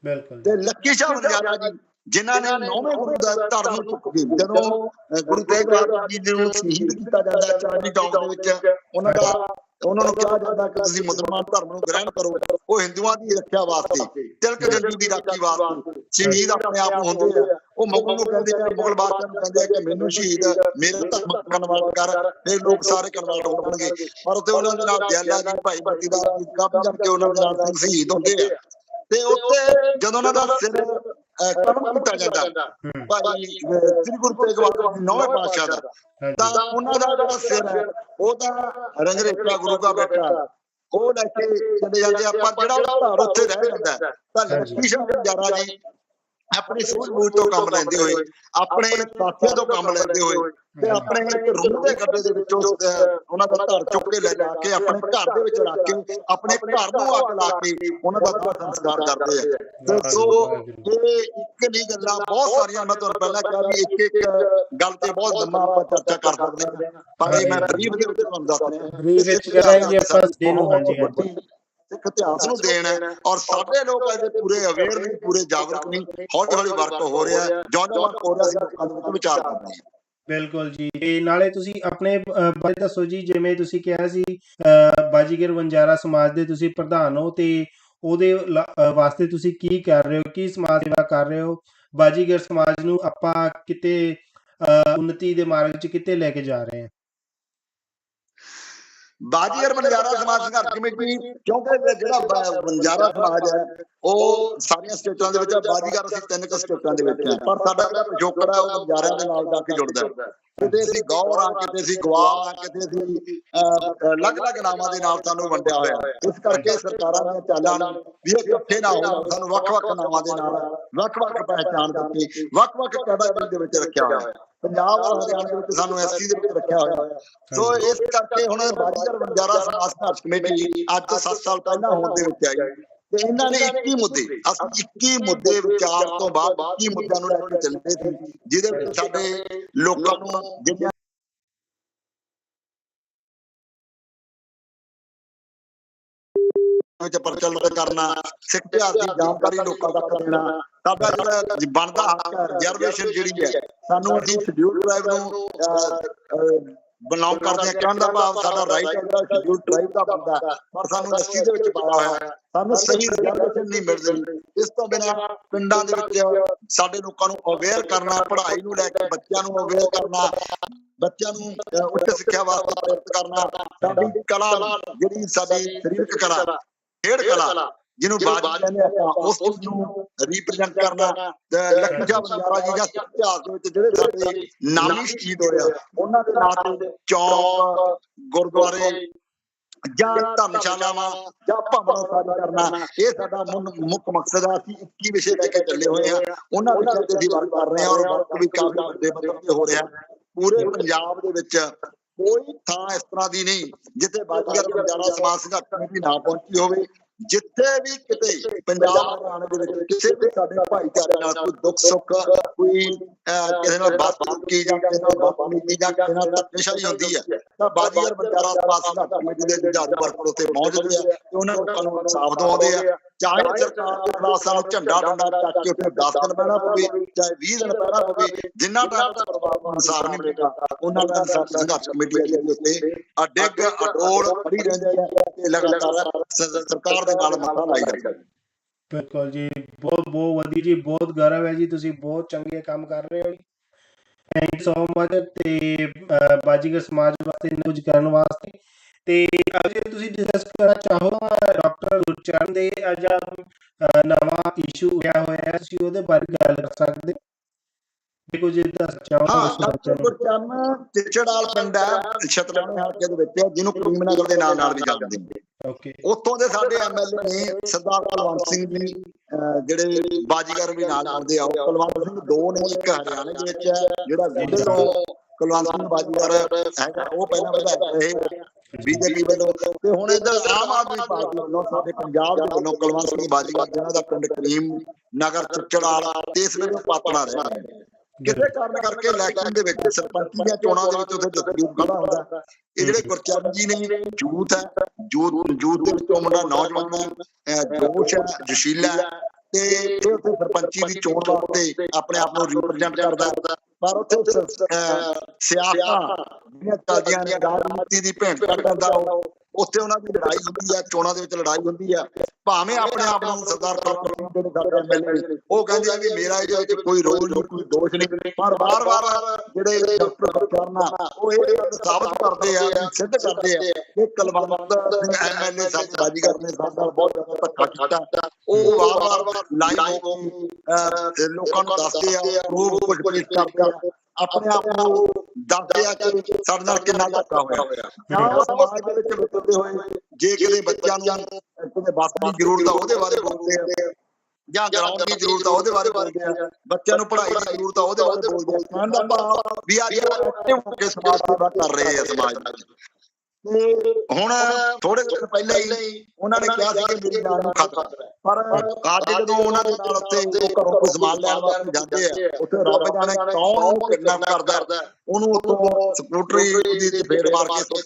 ਬਿਲਕੁਲ। ਤੇ ਲੱਕੀ ਸ਼ਾਹ ਵਰਦਾਰਾ ਜੀ ਜਿਨ੍ਹਾਂ ਨੇ ਨੌਵੇਂ ਗੁਰੂ ਦਾ ਧਰਮ ਚੁੱਕ ਕੇ ਜਦੋਂ ਗੁਰੂ ਤੇਗ ਬਹਾਦਰ ਜੀ ਨੂੰ ਸ਼ਹੀਦ ਕੀਤਾ ਜਾਂਦਾ ਚਾਂਦੀ ਚੌਕ ਦੇ ਵਿੱਚ ਉਹਨਾਂ ਦਾ ਉਹਨਾਂ ਨੂੰ ਕਿਹਾ ਜਾਂਦਾ ਕਿ ਤੁਸੀਂ ਮੁਸਲਮਾਨ ਧਰਮ ਨੂੰ ਗ੍ਰਹਿਣ ਕਰੋ। ਉਹ ਹਿੰਦੂਆਂ ਦੀ ਰੱਖਿਆ ਵਾਸਤੇ, ਤਿਲਕ ਜੰਜੂ ਦੀ ਰਾਖੀ ਵਾਸਤੇ, ਸ਼ਹੀਦ ਆਪਣੇ ਆਪ ਨੂੰ ਹੁੰਦੇ ਆ। ਉਹ ਮੁਗਲ ਨੂੰ ਕਹਿੰਦੇ ਆ ਮੁਗਲ ਬਾਦਸ਼ਾਹ ਨੂੰ ਕਹਿੰਦੇ ਆ ਕਿ ਮੈਨੂੰ ਸ਼ਹੀਦ ਮੇਰੇ ਧਰਮ ਕਨਵਰਟ ਕਰ ਫਿਰ ਲੋਕ ਸਾਰੇ ਕਨਵਰਟ ਹੋਣਗੇ। ਪਰ ਉੱਥੇ ਉਹਨਾਂ ਦੇ ਨਾਲ ਦਿਆਲਾ ਜੀ, ਭਾਈ ਮਤੀ ਦਾ ਕਾਫੀ ਜਣ ਕੇ ਉਹਨਾਂ ਦੇ ਨਾਲ ਸ਼ਹੀਦ ਹੁੰਦੇ ਆ। ਤੇ ਉੱਥੇ ਜਦੋਂ ਉਹਨਾਂ ਦਾ ਸਿਰ ਕਲਮ ਕੀਤਾ ਜਾਂਦਾ। ਭਾਈ ਸ੍ਰੀ ਗੁਰੂ ਤੇਗ ਬਹਾਦਰ ਜੀ ਨੌਵੇਂ ਪਾਤਸ਼ਾਹ ਦਾ। ਤਾਂ ਉਹਨਾਂ ਦਾ ਜਿਹੜਾ ਸਿਰ ਹੈ ਉਹ ਤਾਂ ਰੰਗਰੇਟਾ ਗੁਰੂ ਦਾ ਬੇਟਾ ਉਹ ਲੈ ਕੇ ਚਲੇ ਜਾਂਦੇ ਆ। ਪਰ ਜਿਹੜਾ ਉਹ ਧਾਰ ਉੱਥੇ ਰਹਿ ਜਾਂਦਾ ਤਾਂ ਲక్ష్ਮੀ ਸਿੰਘ ਜਾਰਾ ਜੀ ਆਪਣੀ ਸੂਝ-ਬੂਝ ਤੋਂ ਕੰਮ ਲੈਂਦੇ ਹੋਏ ਆਪਣੇ ਸਾਥੀਆਂ ਤੋਂ ਕੰਮ ਲੈਂਦੇ ਹੋਏ ਤੇ ਆਪਣੇ ਇੱਕ ਰੂਹ ਦੇ ਗੱਡੇ ਦੇ ਵਿੱਚੋਂ ਉਹਨਾਂ ਦਾ ਧਾਰ ਚੁੱਕ ਕੇ ਲੈ ਜਾ ਕੇ ਆਪਣੇ ਘਰ ਦੇ ਵਿੱਚ ਰੱਖ ਕੇ ਆਪਣੇ ਘਰ ਨੂੰ ਅੱਗ ਲਾ ਕੇ ਉਹਨਾਂ ਦਾ ਦਾਹ ਸੰਸਕਾਰ ਕਰਦੇ ਆ। ਸੋ ਇਹ ਇੱਕ ਨਹੀਂ ਗੱਲਾਂ ਬਹੁਤ ਸਾਰੀਆਂ ਮੈਂ ਤੁਹਾਨੂੰ ਪਹਿਲਾਂ ਕਿਹਾ ਵੀ ਇੱਕ ਇੱਕ ਗੱਲ ਤੇ ਬਹੁਤ ਲੰਮਾ ਆਪਾਂ ਚਰਚਾ ਕਰ ਸਕਦੇ ਹਾਂ। ਪਰ ਇਹ ਮੈਂ ਬਰੀਫ ਦੇ ਵਿੱਚ ਤੁਹਾਨੂੰ ਦੱਸ ਰਿਹਾ। Brief ਵਿੱਚ ਕਰਾਂਗੇ ਆਪਾਂ ਦਿਨ ਨੂੰ, ਹਾਂਜੀ, ਹਾਂਜੀ। ਸਿੱਖ ਇਤਿਹਾਸ ਨੂੰ ਦੇਣ ਹੈ ਔਰ ਸਾਡੇ ਲੋਕ ਇਹਦੇ ਪੂਰੇ ਅਵੇਅਰ ਨਹੀਂ ਪੂਰੇ ਜਾਗਰੂਕ ਨਹੀਂ ਹੌਲੀ ਹੌਲੀ ਵਰਕ ਹੋ ਰਿਹਾ ਜਿਉਂ ਜਿਉਂ ਹੋ ਰਿਹਾ ਸੀ ਲੋਕਾਂ ਦੇ ਵਿਚਾਰ ਕਰਦੇ ਹਾਂ ਬਿਲਕੁਲ ਜੀ ਤੇ ਨਾਲੇ ਤੁਸੀਂ ਆਪਣੇ ਬਾਰੇ ਦੱਸੋ ਜੀ ਜਿਵੇਂ ਤੁਸੀਂ ਕਿਹਾ ਸੀ ਬਾਜੀਗਰ ਵੰਜਾਰਾ ਸਮਾਜ ਦੇ ਤੁਸੀਂ ਪ੍ਰਧਾਨ ਹੋ ਤੇ ਉਹਦੇ ਵਾਸਤੇ ਤੁਸੀਂ ਕੀ ਕਰ ਰਹੇ ਹੋ ਕੀ ਸਮਾਜ ਸੇਵਾ ਕਰ ਰਹੇ ਹੋ? ਬਾਜੀਗਰ ਸਮਾਜ ਨੂੰ ਆਪਾਂ ਕਿਤੇ ਅਹ, ਉન્નਤੀ ਦੇ ਮਾਰਗ 'ਚ ਕਿਤੇ ਲੈ ਕੇ ਜਾ ਰਹੇ ਹਾਂ? ਬਾਜੀਗਰ ਬੰਜਾਰਾ ਸਮਾਜ ਸੰਘਰਸ਼ ਕਮੇਟੀ ਕਿਉਂਕਿ ਜਿਹੜਾ ਬੰਜਾਰਾ ਸਮਾਜ ਹੈ ਉਹ ਸਾਰੀਆਂ ਸਟੇਟਾਂ ਦੇ ਵਿੱਚ ਬਾਜੀਗਰ ਅਸੀਂ ਤਿੰਨ ਕੁ ਸਟੇਟਾਂ ਦੇ ਵਿੱਚ ਪਰ ਸਾਡਾ ਜਿਹੜਾ ਪਿਛੋਕੜ ਹੈ ਉਹ ਬੰਜਾਰਿਆਂ ਦੇ ਨਾਲ ਜਾ ਕੇ ਜੁੜਦਾ ਹੈ। ਕਿਤੇ ਅਸੀਂ ਗੌਰ ਆ ਕਿਤੇ ਅਸੀਂ ਗਵਾਹ ਆ ਕਿਤੇ ਅਸੀਂ ਅਹ, ਅਲੱਗ-ਅਲੱਗ ਨਾਵਾਂ ਦੇ ਨਾਲ ਸਾਨੂੰ ਵੰਡਿਆ ਹੋਇਆ ਇਸ ਕਰਕੇ ਸਰਕਾਰਾਂ ਦੀਆਂ ਚਾਲਾਂ ਵੀ ਇਹ ਇਕੱਠੇ ਨਾ ਹੋਣ ਸਾਨੂੰ ਵੱਖ-ਵੱਖ ਨਾਵਾਂ ਦੇ ਨਾਲ ਵੱਖ-ਵੱਖ ਪਹਿਚਾਣ ਦਿੱਤੀ ਵੱਖ-ਵੱਖ ਕੈਟਾਗਰੀ ਦੇ ਵਿੱਚ ਰੱਖਿਆ ਹੋਇਆ ਪੰਜਾਬ ਔਰ ਹਰਿਆਣਾ ਦੇ ਵਿੱਚ ਸਾਨੂੰ ਐਸਸੀ ਦੇ ਵਿੱਚ ਰੱਖਿਆ ਹੋਇਆ। ਸੋ ਇਸ ਕਰਕੇ ਹੁਣ ਬਾਜੀਗਰ ਬੰਜਾਰਾ ਸਮਾਜ ਸੰਘਰਸ਼ ਕਮੇਟੀ ਅੱਜ ਤੋਂ 7 ਸਾਲ ਪਹਿਲਾਂ ਹੋਂਦ ਦੇ ਵਿੱਚ ਆਈ। ਤੇ ਇਹਨਾਂ ਨੇ 21 ਮੁੱਦੇ। ਅਸੀਂ 21 ਮੁੱਦੇ ਵਿਚਾਰ ਤੋਂ ਬਾਅਦ 21 ਮੁੱਦਿਆਂ ਨੂੰ ਲੈ ਕੇ ਚੱਲੇ ਸੀ ਜਿਹਦੇ ਵਿੱਚ ਸਾਡੇ ਲੋਕਾਂ ਨੂੰ ਜਿਹੜੀਆਂ ਵਿੱਚ ਪ੍ਰਚਲਿਤ ਕਰਨਾ ਸਿੱਖ ਇਤਿਹਾਸ ਦੀ ਜਾਣਕਾਰੀ ਲੋਕਾਂ ਤੱਕ ਦੇਣਾ ਸਾਡਾ ਜਿਹੜਾ ਬਣਦਾ ਹੱਕ ਹੈ ਰਿਜ਼ਰਵੇਸ਼ਨ ਜਿਹੜੀ ਹੈ ਸਾਨੂੰ ਅਸੀਂ ਸ਼ਡਿਊਲ ਟ੍ਰਾਈਬ ਨੂੰ ਬਿਲੋਂਗ ਕਰਦੇ ਕਹਿਣ ਦਾ ਭਾਵ ਸਾਡਾ ਰਾਈਟ ਹੈ ਜਿਹੜਾ ਸ਼ਡਿਊਲ ਟ੍ਰਾਈਬ ਦਾ ਬਣਦਾ ਹੈ, ਪਰ ਸਾਨੂੰ ਐਸਸੀ ਦੇ ਵਿੱਚ ਪਾਇਆ ਹੋਇਆ ਹੈ ਸਾਨੂੰ ਸਹੀ ਰਿਜ਼ਰਵੇਸ਼ਨ ਨਹੀਂ ਮਿਲ ਰਹੀ ਇਸ ਤੋਂ ਬਿਨਾਂ ਪਿੰਡਾਂ ਦੇ ਵਿੱਚ ਸਾਡੇ ਲੋਕਾਂ ਨੂੰ ਅਵੇਅਰ ਕਰਨਾ ਪੜ੍ਹਾਈ ਨੂੰ ਲੈ ਕੇ ਬੱਚਿਆਂ ਨੂੰ ਅਵੇਅਰ ਕਰਨਾ ਬੱਚਿਆਂ ਨੂੰ ਉੱਚ ਸਿੱਖਿਆ ਵਾਸਤੇ ਪ੍ਰੇਰਿਤ ਕਰਨਾ ਸਾਡੀ ਕਲਾ ਜਿਹੜੀ ਸਾਡੀ ਸਰੀਰਕ ਕਲਾ ਖੇਡ ਕਲਾ ਜਿਹਨੂੰ ਬਾਜ ਕਹਿੰਦੇ ਆਪਾਂ ਉਸ ਨੂੰ ਰਿਪਰੈਜ਼ੈਂਟ ਕਰਨਾ ਲਖਨਜਾ ਬੰਜਾਰਾ ਜੀ ਦਾ ਇਤਿਹਾਸ ਦੇ ਵਿੱਚ ਜਿਹੜੇ ਸਾਡੇ ਨਾਮੀ ਸ਼ਹੀਦ ਹੋਏ ਆ ਉਹਨਾਂ ਦੇ ਨਾਂ ਤੇ ਚੌਕ ਗੁਰਦੁਆਰੇ ਜਾਂ ਧਰਮਸ਼ਾਲਾਵਾਂ ਜਾਂ ਭਵਨ ਸਾਰੀ ਕਰਨਾ ਇਹ ਸਾਡਾ ਮੁੱਖ ਮਕਸਦ ਆ ਅਸੀਂ 21 ਵਿਸ਼ੇ ਲੈ ਕੇ ਚੱਲੇ ਹੋਏ ਆ। ਉਹਨਾਂ ਵਿਸ਼ਿਆਂ ਤੇ ਅਸੀਂ ਵਰਕ ਕਰ ਰਹੇ ਹਾਂ ਔਰ ਵਰਕ ਵੀ ਕਾਫੀ ਵੱਡੇ ਪੱਧਰ ਤੇ ਹੋ ਰਿਹਾ। ਪੂਰੇ ਪੰਜਾਬ ਦੇ ਵਿੱਚ ਕੋਈ ਥਾਂ ਇਸ ਤਰ੍ਹਾਂ ਦੀ ਨਹੀਂ ਜਿੱਥੇ ਬਾਜੀਗਰ ਬੰਜਾਰਾ ਸਮਾਜ ਸੰਘਰਸ਼ ਕਮੇਟੀ ਨਾ ਪਹੁੰਚੀ ਹੋਵੇ। ਜਿੱਥੇ ਵੀ ਕਿਤੇ ਪੰਜਾਬ ਹਰਿਆਣਾ ਦੇ ਵਿੱਚ ਕਿਸੇ ਵੀ ਸਾਡੇ ਭਾਈਚਾਰੇ ਨਾਲ ਕੋਈ ਦੁੱਖ, ਸੁੱਖ, ਕੋਈ ਕਿਸੇ ਨਾਲ ਬਦਸਲੂਕੀ ਜਾਂ ਕਿਸੇ ਨਾਲ ਬਦਤਮੀਜ਼ੀ ਜਾਂ ਕਿਸੇ ਨਾਲ ਧੱਕੇਸ਼ਾਹੀ ਹੁੰਦੀ ਹੈ ਤਾਂ ਬਾਜੀਗਰ ਬੰਜਾਰਾ ਪਾਸ ਦਾ ਕਮੇਟੀ ਦੇ ਜੱਜ ਵਰਕਰ ਉੱਤੇ ਪਹੁੰਚਦੇ ਆ, ਤੇ ਉਹਨਾਂ ਲੋਕਾਂ ਨੂੰ ਇਨਸਾਫ ਦਿਵਾਉਂਦੇ ਆ। ਚਾਹੇ ਸਰਕਾਰ ਦੇ ਖਿਲਾਫ ਸਾਨੂੰ ਝੰਡਾ ਡੰਡਾ ਚੱਕ ਕੇ ਉੱਥੇ 10 ਦਿਨ ਪਹਿਣਾ ਪਵੇ ਚਾਹੇ 20 ਦਿਨ ਪਹਿਣਾ ਪਵੇ ਜਿੰਨਾ ਟਾਈਮ ਤੱਕ ਪਰਿਵਾਰ ਨੂੰ ਇਨਸਾਫ ਨਹੀਂ ਮਿਲੇਗਾ, ਉਹਨਾਂ ਦਾ ਇਨਸਾਫ ਸੰਘਰਸ਼ ਕਮੇਟੀ ਹੈ ਉੱਤੇ ਅਡਿੱਗ ਅਡੋਲ ਖੜੀ ਰਹਿੰਦੀ ਹੈ, ਤੇ ਲਗਾਤਾਰ ਸਰਕਾਰ ਦੇ ਨਾਲ ਮੱਥਾ ਲਾਈ ਜਾਂਦੀ ਹੈ ਬਿਲਕੁਲ ਜੀ ਬਹੁਤ ਬਹੁਤ ਵਧੀਆ ਜੀ ਬਹੁਤ ਗੌਰਵ ਹੈ ਜੀ ਤੁਸੀਂ ਬਹੁਤ ਚੰਗੇ ਕੰਮ ਕਰ ਰਹੇ ਹੋ ਜੀ। ਥੈਂਕ ਯੂ ਸੋ ਮਚ ਤੇ ਬਾਜੀਗਰ ਸਮਾਜ ਵਾਸਤੇ ਇੰਨਾ ਕੁਝ ਕਰਨ ਵਾਸਤੇ। ਤੇ ਅੱਜ ਜੇ ਤੁਸੀਂ ਡਿਸਕਸ ਕਰਨਾ ਚਾਹੋ ਡਾਕਟਰ ਗੁਰਚਰਨ ਦੇ ਅੱਜ ਨਵਾਂ ਇਸ਼ੂ ਹੋਇਆ ਹੋਇਆ ਤੁਸੀਂ ਉਹਦੇ ਬਾਰੇ ਗੱਲ ਕਰ ਸਕਦੇ ਜੇ ਤੁਸੀਂ ਦੱਸ ਡਾਕਟਰ ਚਾਹੋ ਗੁਰਚਰਨ ਚਿਚੜਾਲ ਪਿੰਡ ਹੈ ਛਤਰਾਣੇ ਹਲਕੇ ਦੇ ਵਿੱਚ ਜਿਹਨੂੰ ਕਰੀਮਨਗਰ ਦੇ ਨਾਮ ਨਾਲ ਵੀ ਜਾਣਦੇ ਨੇ। ਓਕੇ। ਉੱਥੋਂ ਦੇ ਸਾਡੇ ਐਮਐਲਏ ਨੇ ਸਰਦਾਰ ਕੁਲਵੰਤ ਸਿੰਘ ਜੀ ਜਿਹੜੇ ਬਾਜੀਗਰ ਵੀ ਨਾਲ ਆਉਂਦੇ ਆ ਕੁਲਵੰਤ ਸਿੰਘ ਦੋ ਨੇ ਇੱਕ ਹਰਿਆਣੇ ਦੇ ਵਿੱਚ ਹੈ ਜਿਹੜਾ ਜ਼ਿਲ੍ਹੇ ਤੋਂ ਕੁਲਵੰਤ ਸਿੰਘ ਬਾਜੀਗਰ ਹੈਗਾ ਉਹ ਪਹਿਲਾਂ ਵਿਧਾਇਕ ਰਹੇ ਬੀਜੇਪੀ ਵੱਲੋਂ। ਤੇ ਹੁਣ ਇਧਰ ਆਮ ਆਦਮੀ ਪਾਰਟੀ ਵੱਲੋਂ ਸਾਡੇ ਪੰਜਾਬ ਦੇ ਵੱਲੋਂ ਕੁਲਵੰਤ ਸਿੰਘ ਬਾਜੀਗਰ ਜਿਹਨਾਂ ਦਾ ਪਿੰਡ ਕਰੀਮ ਨਗਰ ਚਿਚੜਾਲ ਤੇ ਇਸ ਵੇਲੇ ਪਾਤੜਾ ਰਿਹਾ ਹੈ ਕਿਸੇ ਕਾਰਨ ਕਰਕੇ ਇਲੈਕਸ਼ਨ ਦੇ ਵਿੱਚ ਸਰਪੰਚੀ ਦੀਆਂ ਚੋਣਾਂ ਦੇ ਵਿੱਚ ਉੱਥੇ ਜਸਦੀਪ ਖੜਾ ਹੁੰਦਾ। ਇਹ ਜਿਹੜੇ ਗੁਰਚਰਨ ਜੀ ਨੇ ਯੂਥ ਹੈ ਯੂਥ ਯੂਥ ਦੇ ਵਿੱਚੋਂ ਮੁੰਡਾ ਨੌਜਵਾਨ ਹੈ ਜੋਸ਼ ਹੈ ਜਸ਼ੀਲਾ ਤੇ ਇਹ ਉੱਥੇ ਸਰਪੰਚੀ ਦੀ ਚੋਣ ਵਾਸਤੇ ਆਪਣੇ ਆਪ ਨੂੰ ਰਿਪਰੈਜ਼ੈਂਟ ਕਰਦਾ। ਪਰ ਉੱਥੇ ਸਿਆਸਤਾਂ ਜਿਹੜੀਆਂ ਚੱਲਦੀਆਂ ਨੇ ਰਾਜਨੀਤੀ ਦੀ ਭੇਂਟ ਕਰ ਦਿੰਦਾ ਉਹ ਉੱਥੇ ਉਹਨਾਂ ਦੀ ਲੜਾਈ ਹੁੰਦੀ ਹੈ ਚੋਣਾਂ ਦੇ ਵਿੱਚ ਲੜਾਈ ਹੁੰਦੀ ਹੈ ਭਾਵੇਂ ਆਪਣੇ ਆਪ ਨੂੰ ਸਰਦਾਰ ਕੁਲਵੰਤ ਸਿੰਘ ਸਾਡੇ ਐਮਐਲਏ ਉਹ ਕਹਿੰਦੇ ਆ ਵੀ ਮੇਰਾ ਇਹਦੇ ਵਿੱਚ ਕੋਈ ਰੋਲ ਨਹੀਂ, ਕੋਈ ਦੋਸ਼ ਨਹੀਂ। ਪਰ ਵਾਰ-ਵਾਰ ਜਿਹੜੇ ਡਾਕਟਰ ਬਚਰਨਾ ਉਹ ਇਹ ਸਾਬਤ ਕਰਦੇ ਆ ਸਿੱਧ ਕਰਦੇ ਆ ਕਿ ਕੁਲਵੰਤ ਸਿੰਘ ਐਮਐਲਏ ਸਾਹਿਬ ਬਾਜੀਗਰ ਨੇ ਸਾਡੇ ਬਹੁਤ ਜ਼ਿਆਦਾ ਧੱਕਾ ਕੀਤਾ। ਉਹ ਵਾਰ-ਵਾਰ ਲਾਈਵ ਲੋਕਾਂ ਨੂੰ ਦੱਸਦੇ ਆ ਪ੍ਰੂਫ ਕੁਝ ਕੁਝ ਕਰਦੇ ਆਪਣੇ ਆਪ ਨੂੰ ਦੱਸਦੇ ਆ ਕਿ ਸਾਡੇ ਨਾਲ ਕਿੰਨਾ ਧੱਕਾ ਹੋਇਆ। ਜਾਂ ਉਹ ਸਮਾਜ ਦੇ ਵਿੱਚ ਵਿਚਰਦੇ ਹੋਏ ਜੇ ਕਿਤੇ ਬੱਚਿਆਂ ਨੂੰ ਕਿਤੇ ਬੱਸ ਦੀ ਜ਼ਰੂਰਤ ਆ ਉਹਦੇ ਬਾਰੇ ਬੋਲਦੇ ਆ। ਜਾਂ ਗਰਾਊਂਡ ਦੀ ਜ਼ਰੂਰਤ ਆ ਉਹਦੇ ਬਾਰੇ ਬੋਲਦੇ ਆ। ਬੱਚਿਆਂ ਨੂੰ ਪੜ੍ਹਾਈ ਦੀ ਜ਼ਰੂਰਤ ਆ ਉਹਦੇ ਬਾਰੇ ਬੋਲਦੇ ਆ। ਕਹਿਣ ਦਾ ਭਾਵ ਵੀ ਐਕਟਿਵ ਹੋ ਕੇ ਸਮਾਜ ਸੇਵਾ ਕਰ ਰਹੇ ਆ ਸਮਾਜ ਦੀ ਹੁਣ ਥੋੜੇ ਦਿਨ ਪਹਿਲਾਂ ਹੀ ਉਹਨਾਂ ਨੇ ਕਿਹਾ ਸੀ ਕਿ ਮੇਰੀ ਜਾਨ ਨੂੰ ਖਤਰਾ ਹੈ। ਪਰ ਅੱਜ ਜਦੋਂ ਉਹਨਾਂ ਦੇ ਨਾਲ ਉੱਤੇ ਘਰੋਂ ਕੋਈ ਸਮਾਨ ਲੈਣ ਵਾਸਤੇ ਜਾਂਦੇ ਆ। ਉੱਥੇ ਰੱਬ ਜਾਣੇ ਕੌਣ ਕਿਡਨੈਪ ਕਰਦਾ। ਉਹਨੂੰ ਉੱਥੋਂ ਸਕੂਟਰੀ ਤੇ ਫੇਰ ਮਾਰ ਕੇ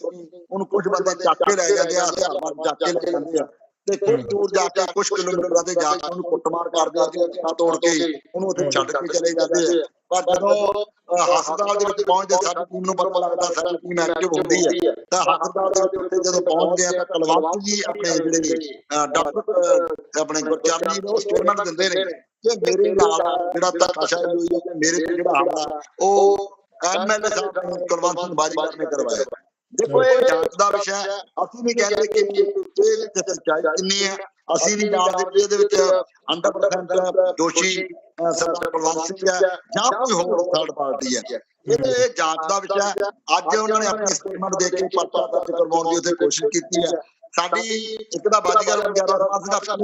ਉਹਨੂੰ ਕੁਝ ਬੰਦੇ ਚੱਕ ਕੇ ਲੈ ਜਾਂਦੇ ਆ ਹਥਿਆਰ ਮਾਰ ਚੱਕ ਕੇ ਲੈ ਜਾਂਦੇ ਆ। ਤੇ ਕੁਝ ਦੂਰ ਜਾ ਕੇ ਕੁਝ ਕਿਲੋਮੀਟਰਾਂ ਤੇ ਜਾ ਕੇ ਉਹਨੂੰ ਕੁੱਟਮਾਰ ਕਰਦੇ ਆ ਤੋੜ ਕੇ ਉਹਨੂੰ ਉੱਥੇ ਛੱਡ ਕੇ ਚਲੇ ਜਾਂਦੇ ਆ। ਪਰ ਜਦੋਂ ਹਸਪਤਾਲ ਦੇ ਵਿੱਚ ਪਹੁੰਚਦੇ, ਸਾਡੀ ਟੀਮ ਨੂੰ ਪਤਾ ਲੱਗਦਾ, ਸਾਡੀ ਟੀਮ ਐਕਟਿਵ ਹੁੰਦੀ ਹੈ। ਤਾਂ ਹਸਪਤਾਲ ਦੇ ਵਿੱਚ ਉੱਥੇ ਜਦੋਂ ਪਹੁੰਚਦੇ ਆ, ਤਾਂ ਕਲਵੰਤ ਜੀ ਆਪਣੇ ਜਿਹੜੇ ਡਾਕਟਰ ਆਪਣੇ ਗੁਰਚਰਨ ਜੀ ਨੇ ਸਟੇਟਮੈਂਟ ਦਿੰਦੇ ਨੇ ਕਿ ਮੇਰੇ ਨਾਲ ਜਿਹੜਾ ਧੱਕਾਸ਼ਾਹੀ ਹੋਈ ਹੈ ਤੇ ਮੇਰੇ ਤੇ ਜਿਹੜਾ ਹਮਲਾ, ਉਹ ਐਮਐਲਏ ਸਾਹਿਬ ਨੂੰ ਕੁਲਵੰਤ ਸਿੰਘ ਬਾਜੀਗਰ ਨੇ ਕਰਵਾਇਆ ਦੇਖੋ ਇਹ ਜਾਂਚ ਦਾ ਵਿਸ਼ਾ ਅਸੀਂ ਵੀ ਕਹਿੰਦੇ ਕਿ ਇਹ ਵਿੱਚ ਸੱਚਾਈ ਕਿੰਨੀ ਹੈ, ਅਸੀਂ ਨਹੀਂ ਜਾਣਦੇ ਇਹਦੇ ਵਿੱਚ 100% ਦੋਸ਼ੀ ਸਰਦਾਰ ਕੁਲਵੰਤ ਸਿੰਘ ਹੈ, ਜਾਂ ਕੋਈ ਹੋਰ ਥਰਡ ਪਾਰਟੀ ਹੈ। ਇਹ ਜਾਂਚ ਦਾ ਵਿਸ਼ਾ ਅੱਜ ਉਹਨਾਂ ਨੇ ਆਪਣੀ ਸਟੇਟਮੈਂਟ ਦੇ ਕੇ ਪਰਚਾ ਦਰਜ ਕਰਵਾਉਣ ਦੀ ਉੱਥੇ ਕੋਸ਼ਿਸ਼ ਕੀਤੀ ਹੈ। ਸਾਡੀ ਇੱਕ ਦਾ ਬਾਜੀਗਰ ਵਗੈਰਾ ਸਮਾਜ ਦਾ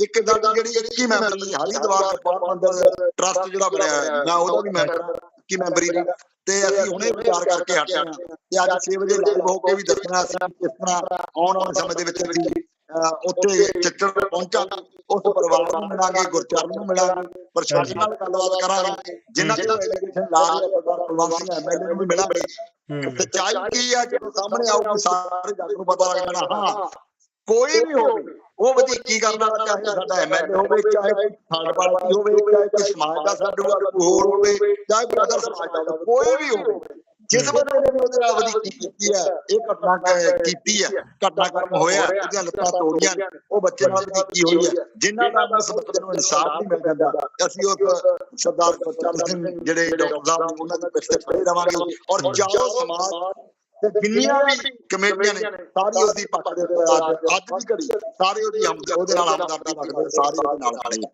ਇੱਕ ਦਾ ਜਿਹੜੀ 21 ਮੈਂਬਰੀ ਹਰੀਦਵਾਰ ਕਪਾਲ ਮੰਦਰ ਟਰਸਟ ਜਿਹੜਾ ਬਣਿਆ ਹੈ ਮੈਂ ਉਹਦਾ ਵੀ ਮੈਂਬਰ ਹਾਂ 21 ਮੈਂਬਰੀ ਦਾ। ਤੇ ਅਸੀਂ ਹੁਣੇ ਵਿਚਾਰ ਕਰਕੇ ਹਟੇ ਤੇ ਅੱਜ 6 ਵਜੇ ਲਾਈਵ ਹੋ ਕੇ ਵੀ ਦੱਸਣਾ ਅਸੀਂ ਕਿਸ ਤਰ੍ਹਾਂ ਆਉਣ ਵਾਲੇ ਸਮੇਂ ਦੇ ਵਿੱਚ ਅਸੀਂ ਉੱਥੇ ਚੱਚੜ ਪਹੁੰਚਾਂਗੇ ਉਸ ਪਰਿਵਾਰ ਨੂੰ ਮਿਲਾਂਗੇ ਗੁਰਚਰਨ ਨੂੰ ਮਿਲਾਂਗੇ ਪ੍ਰਸ਼ਾਸਨ ਨਾਲ ਗੱਲਬਾਤ ਕਰਾਂਗੇ ਜਿਨ੍ਹਾਂ ਚਿਰ ਐਲੀਗੇਸ਼ਨ ਲਾ ਰਹੇ ਆ ਕੁਲਵੰਤ ਸਿੰਘ ਐਮਐਲਏ ਨੂੰ ਵੀ ਮਿਲਾਂਗੇ ਹੂੰ। ਸੱਚਾਈ ਕੀ ਹੈ ਜਦੋਂ ਸਾਹਮਣੇ ਆਊਗੀ ਸਾਰੇ ਜੱਗ ਨੂੰ ਪਤਾ ਲੱਗ ਜਾਣਾ ਹਾਂ ਕੋਈ ਵੀ ਹੋਵੇ ਉਹ ਵਧੀਕੀ ਕਰਦਾ ਚਾਹੇ ਸਾਡਾ ਐਮਐਲਏ ਹੋਵੇ ਚਾਹੇ ਕੋਈ ਥਰਡ ਪਾਰਟੀ ਹੋਵੇ ਚਾਹੇ ਕੋਈ ਸਮਾਜ ਦਾ ਕੋਈ ਹੋਰ ਹੋਵੇ ਚਾਹੇ ਅਦਰ ਸਮਾਜ ਦਾ ਕੋਈ ਵੀ ਹੋਵੇ ਜਿਸ ਬੰਦੇ ਨੇ ਉਹਦੇ ਨਾਲ ਵਧੀਕੀ ਕੀਤੀ ਹੈ ਇਹ ਘਟਨਾ ਕ- ਕੀਤੀ ਹੈ ਘਟਨਾਕ੍ਰਮ ਹੋਇਆ ਉਹਦੀਆਂ ਲੱਤਾਂ ਤੋੜੀਆਂ ਉਹ ਬੱਚੇ ਨਾਲ ਵਧੀਕੀ ਹੋਈ ਹੈ ਜਿਨ੍ਹਾਂ ਦਾ ਉਸ ਬੱਚੇ ਨੂੰ ਇਨਸਾਫ ਨਹੀਂ ਮਿਲ ਜਾਂਦਾ। ਅਸੀਂ ਉਸ ਸਰਦਾਰ ਗੁਰਚਰਨ ਸਿੰਘ ਜਿਹੜੇ ਡਾਕਟਰ ਸਾਹਿਬ ਨੇ ਉਹਨਾਂ ਦੇ ਪਿੱਛੇ ਖੜੇ ਰਵਾਂਗੇ। ਔਰ ਚਾਹੋ ਸਮਾਜ ਤੇ ਜਿੰਨੀਆਂ ਵੀ ਕਮੇਟੀਆਂ ਨੇ ਸਾਰੀ ਉਹਦੀ ਪੱਖ ਦੇ ਉੱਤੇ ਅੱਜ ਅੱਜ ਦੀ ਘੜੀ ਸਾਰੇ ਉਹਦੀ ਹਮ ਉਹਦੇ ਨਾਲ ਹਮਦਰਦੀ ਰੱਖਦੇ ਸਾਰੇ ਉਹਦੇ ਨਾਲ ਖੜੇ। ਆ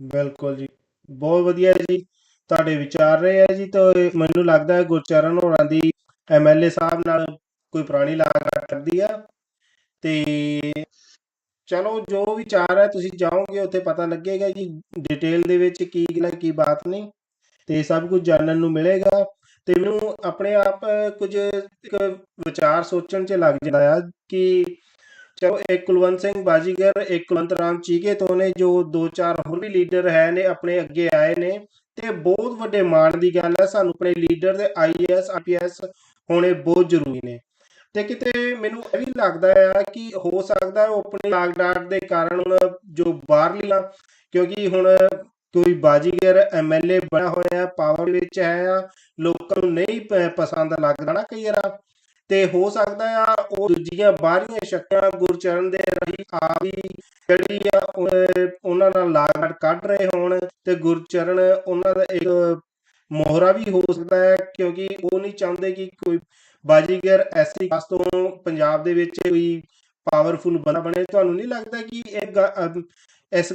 ਬਿਲਕੁਲ ਜੀ। ਬਹੁਤ ਵਧੀਆ ਜੀ। ਤੁਹਾਡੇ ਵਿਚਾਰ ਰਹੇ ਆ ਜੀ? ਤਾਂ ਮੈਨੂੰ ਲੱਗਦਾ ਹੈ ਗੁਰਚਰਨ ਹੋਰਾਂ ਦੀ ਐਮਐਲਏ ਸਾਹਿਬ ਨਾਲ ਕੋਈ ਪੁਰਾਣੀ ਲਾਗਤ ਕਰਦੀ ਆ। ਤੇ ਚਲੋ, ਜੋ ਵਿਚਾਰ ਹੈ, ਤੁਸੀਂ ਜਾਓਗੇ, ਉੱਥੇ ਪਤਾ ਲੱਗੇਗਾ ਜੀ ਡਿਟੇਲ ਦੇ ਵਿੱਚ ਕੀ ਗੱਲ ਕੀ ਬਾਤ ਨਹੀਂ ਤੇ ਸਭ ਕੁਝ ਜਾਣਨ ਨੂੰ ਮਿਲੇਗਾ। ਤੇ ਮੈਨੂੰ ਆਪਣੇ ਆਪ ਕੁਝ ਇੱਕ ਵਿਚਾਰ ਸੋਚਣ 'ਚ ਲੱਗ ਜਾਂਦਾ ਆ ਕਿ ਚਲੋ ਇੱਕ ਕੁਲਵੰਤ ਸਿੰਘ ਬਾਜੀਗਰ ਇੱਕ ਕੁਲਵੰਤ ਰਾਮ ਚੀਕੇ ਤੋਂ ਨੇ, ਜੋ ਦੋ ਚਾਰ ਹੋਰ ਵੀ ਲੀਡਰ ਹੈ ਨੇ, ਆਪਣੇ ਅੱਗੇ ਆਏ ਨੇ। ਤੇ ਬਹੁਤ ਵੱਡੇ ਮਾਣ ਦੀ ਗੱਲ ਹੈ, ਸਾਨੂੰ ਆਪਣੇ ਲੀਡਰ ਦੇ ਆਈਏਐਸ ਆਈਪੀਐਸ ਹੋਣੇ ਬਹੁਤ ਜ਼ਰੂਰੀ ਨੇ। ਤੇ ਕਿਤੇ ਮੈਨੂੰ ਇਹ ਵੀ ਲੱਗਦਾ ਆ ਕਿ ਹੋ ਸਕਦਾ ਹੈ ਉਹ ਆਪਣੇ ਲਾਗ ਡਾਟ ਦੇ ਕਾਰਨ ਹੁਣ ਜੋ ਬਾਹਰਲੀਆਂ ਕਿਉਂਕਿ ਹੁਣ ਕੋਈ ਬਾਜੀਗਰ ਐਮਐਲਏ ਬਣਾ ਹੋਇਆ ਪਾਵਰ ਵਿੱਚ ਹੈ ਲੋਕਾਂ ਨੂੰ ਨਹੀਂ ਪਸੰਦ ਲੱਗਦਾ ਨਾ ਕਈ ਵਾਰ। ਤੇ ਹੋ ਸਕਦਾ ਆ ਉਹ ਦੂਜੀਆਂ ਬਾਹਰੀਆਂ ਸ਼ਕਤੀਆਂ ਗੁਰਚਰਨ ਦੇ ਰਾਹੀਂ ਆ ਵੀ ਜਿਹੜੀ ਆ ਉਹਨਾਂ ਨਾਲ ਲਾਗੜ ਕੱਢ ਰਹੇ ਹੋਣ ਤੇ ਗੁਰਚਰਨ ਉਹਨਾਂ ਦਾ ਇੱਕ ਮੋਹਰਾ ਵੀ ਹੋ ਸਕਦਾ ਹੈ, ਕਿਉਂਕਿ ਉਹ ਨਹੀਂ ਚਾਹੁੰਦੇ ਕਿ ਕੋਈ ਬਾਜੀਗਰ ਐਸੀ ਖਾਸ ਤੋਂ ਪੰਜਾਬ ਦੇ ਵਿੱਚ ਕੋਈ ਪਾਵਰਫੁਲ ਬੰਦਾ ਬਣੇ। ਤੁਹਾਨੂੰ ਨਹੀਂ ਲੱਗਦਾ ਕਿ ਇਹ ਗ- ਇਸ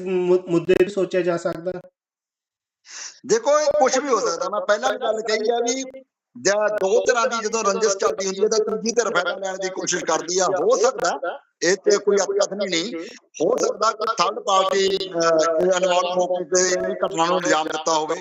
ਮੁੱਦੇ ਤੇ ਸੋਚਿਆ ਜਾ ਸਕਦਾ? ਦੇਖੋ, ਇਹ ਕੁਝ ਵੀ ਹੋ ਸਕਦਾ। ਮੈਂ ਪਹਿਲਾਂ ਵੀ ਗੱਲ ਕਹੀ ਆ ਵੀ ਜਾਂ ਦੋ ਤਰ੍ਹਾਂ ਦੀ ਜਦੋਂ ਰੰਜਿਸ਼ ਚੱਲਦੀ ਹੁੰਦੀ ਹੈ ਤਾਂ ਤੀਜੀ ਧਿਰ ਫਾਇਦਾ ਲੈਣ ਦੀ ਕੋਸ਼ਿਸ਼ ਕਰਦੀ ਆ। ਹੋ ਸਕਦਾ ਇਹ ਤੇ ਕੋਈ ਅਤਕਥਨੀ ਨਹੀਂ। ਹੋ ਸਕਦਾ ਕਿ ਥਰਡ ਪਾਰਟੀ ਇਨਵੋਲਵ ਹੋ ਕੇ ਤੇ ਇਹ ਘਟਨਾ ਨੂੰ ਇਲਜ਼ਾਮ ਦਿੱਤਾ ਹੋਵੇ।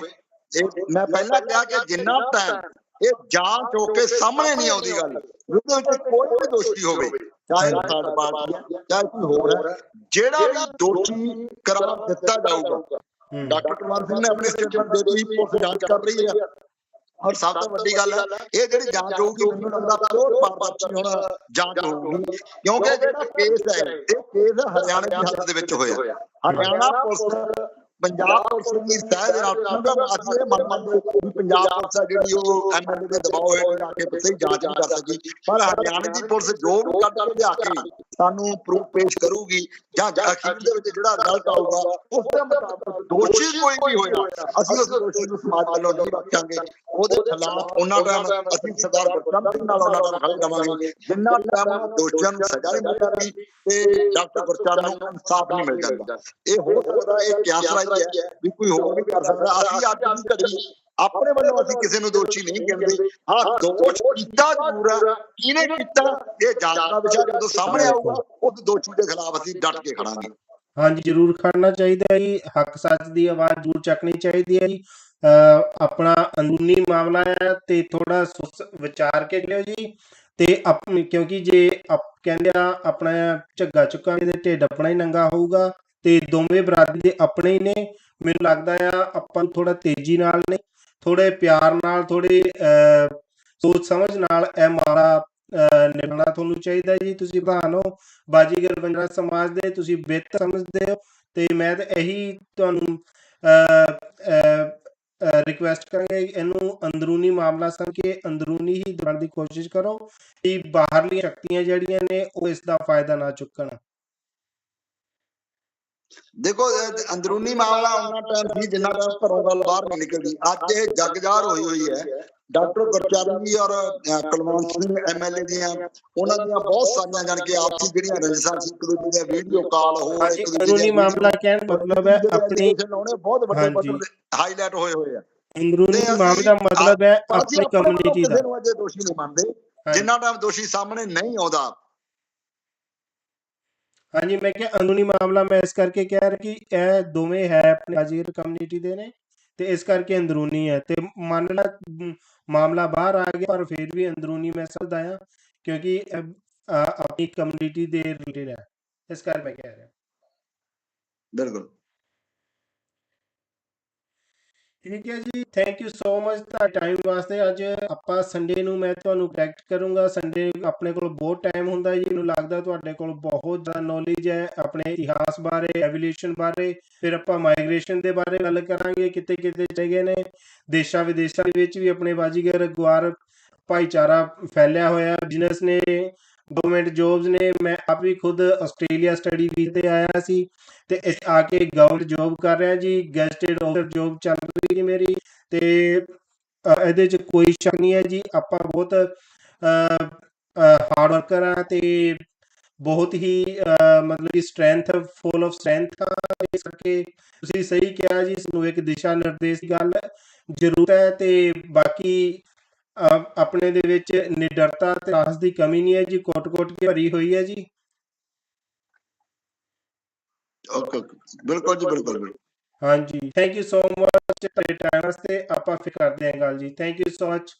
ਇਹ ਮੈਂ ਪਹਿਲਾਂ ਕਿਹਾ ਕਿ ਜਿੰਨਾ ਟਾਈਮ ਇਹ ਜਾਂਚ ਹੋ ਕੇ ਸਾਹਮਣੇ ਨਹੀਂ ਆਉਂਦੀ ਗੱਲ ਉਹਦੇ ਵਿੱਚ ਕੋਈ ਵੀ ਦੋਸ਼ੀ ਹੋਵੇ ਚਾਹੇ ਥਰਡ ਪਾਰਟੀ ਹੈ ਚਾਹੇ ਕੋਈ ਹੋਰ ਹੈ ਜਿਹੜਾ ਵੀ ਦੋਸ਼ੀ ਕਰਾਰ ਦਿੱਤਾ ਜਾਊਗਾ। ਡਾਕਟਰ ਕੁਮਾਰ ਸਿੰਘ ਨੇ ਆਪਣੀ ਸਟੇਟਮੈਂਟ ਦੇ ਦਿੱਤੀ ਪੁਲਿਸ ਜਾਂਚ ਕਰ ਰਹੀ ਹੈ ਔਰ ਸਭ ਤੋਂ ਵੱਡੀ ਗੱਲ ਇਹ ਜਿਹੜੀ ਜਾਂਚ ਹੋਊਗੀ, ਮੈਨੂੰ ਲੱਗਦਾ ਪਿਓਰ ਪਾਰਦਰਸ਼ੀ ਹੁਣ ਜਾਂਚ ਹੋਊਗੀ। ਕਿਉਂਕਿ ਜਿਹੜਾ ਕੇਸ ਹੈ, ਇਹ ਕੇਸ ਹਰਿਆਣਾ ਦੀ ਹੱਦ ਦੇ ਵਿੱਚ ਹੋਇਆ। ਹਰਿਆਣਾ ਪੁਲਿਸ ਪੰਜਾਬ ਪੁਲਿਸ ਦੀ ਸਹਿ ਦੇ ਨਾਲ ਕਿਉਂਕਿ ਅਸੀਂ ਇਹ ਮੰਨਦੇ ਵੀ ਪੰਜਾਬ ਪੁਲਿਸ ਜਿਹੜੀ ਉਹ ਐਮਐਲਏ ਦੇ ਦਬਾਅ ਹੇਠ ਜਾ ਕੇ ਸਹੀ ਜਾਂਚ ਕਰ ਸਕੀ। ਪਰ ਹਰਿਆਣਾ ਦੀ ਪੁਲਿਸ ਜੋ ਵੀ ਕੱਢ ਲਿਆ ਕੇ ਸਾਨੂੰ ਪ੍ਰੂਫ ਪੇਸ਼ ਕਰੂਗੀ ਜਾਂ ਅਖੀਰ ਦੇ ਵਿੱਚ ਜਿਹੜਾ ਰਿਜ਼ਲਟ ਆਊਗਾ, ਉਸ ਦੇ ਮੁਤਾਬਕ ਦੋਸ਼ੀ ਕੋਈ ਵੀ ਹੋਇਆ। ਅਸੀਂ ਉਸ ਦੋਸ਼ੀ ਨੂੰ ਸਮਾਜ ਵੱਲੋਂ ਨਹੀਂ ਰੱਖਾਂਗੇ। ਉਹਦੇ ਖਿਲਾਫ ਉਹਨਾਂ ਦਾ ਅਸੀਂ ਸਰਦਾਰ ਗੁਰਚਰਨ ਸਿੰਘ ਨਾਲ ਉਹਨਾਂ ਦਾ ਖੜੇ ਦੇਵਾਂਗੇ। ਜਿੰਨਾ ਟਾਈਮ ਦੋਸ਼ੀਆਂ ਨੂੰ ਸਜ਼ਾ ਨਹੀਂ ਮਿਲ ਜਾਂਦੀ ਤੇ ਡਾਕਟਰ ਗੁਰਚਰਨ ਨੂੰ ਇਨਸਾਫ ਨਹੀਂ ਮਿਲ ਜਾਂਦਾ। ਇਹ ਹੋ ਸਕਦਾ ਇਹ ਕਿਆਸ ਰਾਈ ਹੈ। ਵੀ ਕੋਈ ਹੋਰ ਨਹੀਂ ਕਰ ਸਕਦਾ। ਅਸੀਂ ਅੱਜ ਦੀ ਘੜੀ ਆਪਣੇ ਵੱਲੋਂ ਅਸੀਂ ਕਿਸੇ ਨੂੰ ਦੋਸ਼ੀ ਨਹੀਂ ਗਿਣਦੇ ਹਾਂ ਦੋਸ਼ ਕੀਤਾ ਜ਼ਰੂਰ ਹੈ। ਕਿਹਨੇ ਕੀਤਾ? ਇਹ ਜਾਂਚ ਦਾ ਵਿਸ਼ਾ ਜਦੋਂ ਸਾਹਮਣੇ ਆਊਗਾ ਉਸ ਦੋਸ਼ੀ ਦੇ ਖਿਲਾਫ ਅਸੀਂ ਡਟ ਕੇ ਖੜਾਂਗੇ ਹਾਂਜੀ ਜ਼ਰੂਰ ਖੜਨਾ ਚਾਹੀਦਾ ਹੈ ਜੀ। ਹੱਕ ਸੱਚ ਦੀ ਆਵਾਜ਼ ਜ਼ਰੂਰ ਚੱਕਣੀ ਚਾਹੀਦੀ ਹੈ ਜੀ। ਆਪਣਾ ਅੰਦਰੂਨੀ ਮਾਮਲਾ ਹੈ ਤੇ ਥੋੜਾ ਵਿਚਾਰ ਕੇ ਲਿਓ ਜੀ। ਤੇ ਆਪਣੀ ਕਿਉਂਕਿ ਜੇ ਕਹਿੰਦੇ ਆ ਆਪਣਾ ਝੱਗਾ ਚੁੱਕਾਂਗੇ ਤੇ ਢਿੱਡ ਆਪਣਾ ਹੀ ਨੰਗਾ ਹੋਊਗਾ। ਤੇ ਦੋਵੇਂ ਬਰਾਦਰੀ ਦੇ ਆਪਣੇ ਹੀ ਨੇ। ਮੈਨੂੰ ਲੱਗਦਾ ਆ ਆਪਾਂ ਨੂੰ ਥੋੜਾ ਤੇਜ਼ੀ ਨਾਲ ਨੇ ਥੋੜੇ ਪਿਆਰ ਨਾਲ ਥੋੜੇ ਸੋਚ ਸਮਝ ਨਾਲ ਇਹ ਮਾਮਲਾ ਅਹ ਨਿਭਣਾ ਤੁਹਾਨੂੰ ਚਾਹੀਦਾ ਜੀ। ਤੁਸੀਂ ਪ੍ਰਧਾਨ ਹੋ। ਬਾਜੀਗਰ ਬੰਜਰਾ ਸਮਾਜ ਦੇ, ਤੁਸੀਂ ਬਿਹਤਰ ਸਮਝਦੇ ਹੋ। ਤੇ ਮੈਂ ਤਾਂ ਇਹੀ ਤੁਹਾਨੂੰ ਰਿਕੁਐਸਟ ਕਰਾਂਗੇ ਇਹਨੂੰ ਅੰਦਰੂਨੀ ਮਾਮਲਾ ਸਮਝ ਕੇ ਅੰਦਰੂਨੀ ਹੀ ਦੌੜਨ ਦੀ ਕੋਸ਼ਿਸ਼ ਕਰੋ ਕਿ ਬਾਹਰਲੀਆਂ ਸ਼ਕਤੀਆਂ ਜਿਹੜੀਆਂ ਨੇ, ਉਹ ਇਸ ਦਾ ਫਾਇਦਾ ਨਾ ਚੁੱਕਣ। ਦੇਖੋ ਅੰਦਰੂਨੀ ਮਾਮਲਾ ਉਹਨਾਂ ਟਾਈਮ ਸੀ ਜਿੰਨਾ ਟਾਈਮ ਘਰੋਂ ਗੱਲ ਬਾਹਰ ਨਹੀਂ ਨਿਕਲਦੀ। ਅੱਜ ਇਹ ਜਗਜਾਰ ਹੋਈ ਹੋਈ ਹੈ। ਡਾਕਟਰ ਗੁਰਚਰਨ ਜੀ ਔਰ ਕੁਲਵੰਤ ਸਿੰਘ ਐਮਐਲਏ ਦੀਆਂ ਉਹਨਾਂ ਦੀਆਂ ਬਹੁਤ ਸਾਰੀਆਂ ਜਾਣ ਕੇ ਆਪਸੀ ਜਿਹੜੀਆਂ ਰੰਜਿਸ਼ਾਂ ਸੀ ਇੱਕ ਦੂਜੇ ਦੇ ਵੀਡੀਓ ਕਾਲ ਹੋ ਹਾਂਜੀ ਅੰਦਰੂਨੀ ਮਾਮਲਾ ਕਹਿਣ ਦਾ ਮਤਲਬ ਹੈ ਆਪਣੀ ਬਹੁਤ ਵੱਡੇ। ਪੱਧਰ ਤੇ ਹਾਈਲਾਈਟ ਹੋਏ ਹੋਏ ਆ। ਅੰਦਰੂਨੀ ਮਾਮਲੇ ਦਾ ਮਤਲਬ ਹੈ ਆਪਣੀ ਕਮਿਊਨਿਟੀ ਦਾ। ਦੋਸ਼ੀ ਨਹੀਂ ਮੰਨਦੇ। ਜਿੰਨਾ ਟਾਈਮ ਦੋਸ਼ੀ ਸਾਹਮਣੇ ਨਹੀਂ ਆਉਂਦਾ ਹਾਂਜੀ, ਮੈਂ ਕਿਹਾ ਅੰਦਰੂਨੀ ਮਾਮਲਾ ਮੈਂ ਇਸ ਕਰਕੇ ਕਹਿ ਰਿਹਾ ਕਿ ਇਹ ਦੋਵੇਂ ਹੈ ਆਪਣੀ ਹਾਜ਼ਰ ਕਮਿਊਨਿਟੀ ਦੇ ਨੇ ਤੇ ਇਸ ਕਰਕੇ ਅੰਦਰੂਨੀ ਹੈ ਤੇ ਮੰਨ ਲਾ ਮਾਮਲਾ ਬਾਹਰ ਆ ਗਿਆ ਪਰ ਫਿਰ ਵੀ ਅੰਦਰੂਨੀ ਮੈਂ ਸਮਝਦਾ ਆ ਕਿਉਂਕਿ ਆਪਣੀ ਕਮਿਊਨਿਟੀ ਦੇ ਰਿਲੇਟਡ ਹੈ। ਇਸ ਕਰਕੇ ਮੈਂ ਕਹਿ ਰਿਹਾ। ਬਿਲਕੁਲ। ਠੀਕ ਹੈ ਜੀ। ਥੈਂਕ ਯੂ ਸੋ ਮਚ ਤੁਹਾਡੇ ਟਾਈਮ ਵਾਸਤੇ। ਅੱਜ ਆਪਾਂ ਸੰਡੇ ਨੂੰ ਮੈਂ ਤੁਹਾਨੂੰ ਕਨੈਕਟ ਕਰੂੰਗਾ। ਸੰਡੇ ਆਪਣੇ ਕੋਲ ਬਹੁਤ ਟਾਈਮ ਹੁੰਦਾ ਜੀ। ਮੈਨੂੰ ਲੱਗਦਾ ਤੁਹਾਡੇ ਕੋਲ ਬਹੁਤ ਜ਼ਿਆਦਾ ਨੌਲੇਜ ਹੈ ਆਪਣੇ ਇਤਿਹਾਸ ਬਾਰੇ ਐਵੋਲੂਸ਼ਨ ਬਾਰੇ। ਫਿਰ ਆਪਾਂ ਮਾਈਗ੍ਰੇਸ਼ਨ ਦੇ ਬਾਰੇ ਗੱਲ ਕਰਾਂਗੇ। ਕਿਤੇ ਕਿਤੇ ਚਾਹੀਏ ਨੇ। ਦੇਸ਼ਾਂ ਵਿਦੇਸ਼ਾਂ ਦੇ ਵਿੱਚ ਵੀ ਆਪਣੇ ਬਾਜੀਗਰ ਗੁਆਰ ਭਾਈਚਾਰਾ ਫੈਲਿਆ ਹੋਇਆ। ਬਿਜ਼ਨਸ ਨੇ ਗਵਰਨਮੈਂਟ ਜੌਬਸ ਨੇ, ਮੈਂ ਆਪ ਵੀ ਖੁਦ ਆਸਟ੍ਰੇਲੀਆ ਸਟੱਡੀ ਵੀਜ਼ੇ ਤੇ ਆਇਆ ਸੀ ਤੇ ਇੱਥੇ ਆ ਕੇ ਗਵਰਨਮੈਂਟ ਜੌਬ ਕਰ ਰਿਹਾ ਜੀ ਗੈਸਟਡ ਆਫਿਸਰ ਜੌਬ ਚੱਲ ਰਹੀ ਜੀ ਮੇਰੀ ਤੇ ਇਹਦੇ ਚ ਕੋਈ ਸ਼ੱਕ ਨਹੀਂ ਹੈ ਜੀ, ਆਪਾਂ ਬਹੁਤ ਹਾਰਡ ਵਰਕਰ ਆ ਤੇ ਬਹੁਤ ਹੀ ਮਤਲਬ ਕਿ ਸਟਰੈਂਥ ਫੁੱਲ ਆਫ ਸਟਰੈਂਥ ਆ ਇਸ ਕਰਕੇ ਤੁਸੀਂ ਸਹੀ ਕਿਹਾ ਜੀ, ਇਸ ਨੂੰ ਇੱਕ ਦਿਸ਼ਾ ਨਿਰਦੇਸ਼ ਦੀ ਗੱਲ ਜ਼ਰੂਰ ਹੈ ਤੇ ਬਾਕੀ ਆਪਣੇ ਦੇ ਵਿੱਚ ਨਿਡਰਤਾ ਤੇ ਸਾਹਸ ਦੀ ਕਮੀ ਨਹੀਂ ਹੈ ਜੀ ਕੋਟ-ਕੋਟ ਕੇ ਭਰੀ ਹੋਈ ਹੈ ਜੀ। ਓਕੇ ਬਿਲਕੁਲ ਜੀ ਬਿਲਕੁਲ ਬਿਲਕੁਲ। ਹਾਂਜੀ। ਥੈਂਕ ਯੂ ਸੋ ਮਚ ਤੁਹਾਡੇ ਟਾਈਮ ਵਾਸਤੇ ਆਪਾਂ ਫਿਰ ਕਰਦੇ ਹਾਂ ਗੱਲ ਜੀ। Thank you so much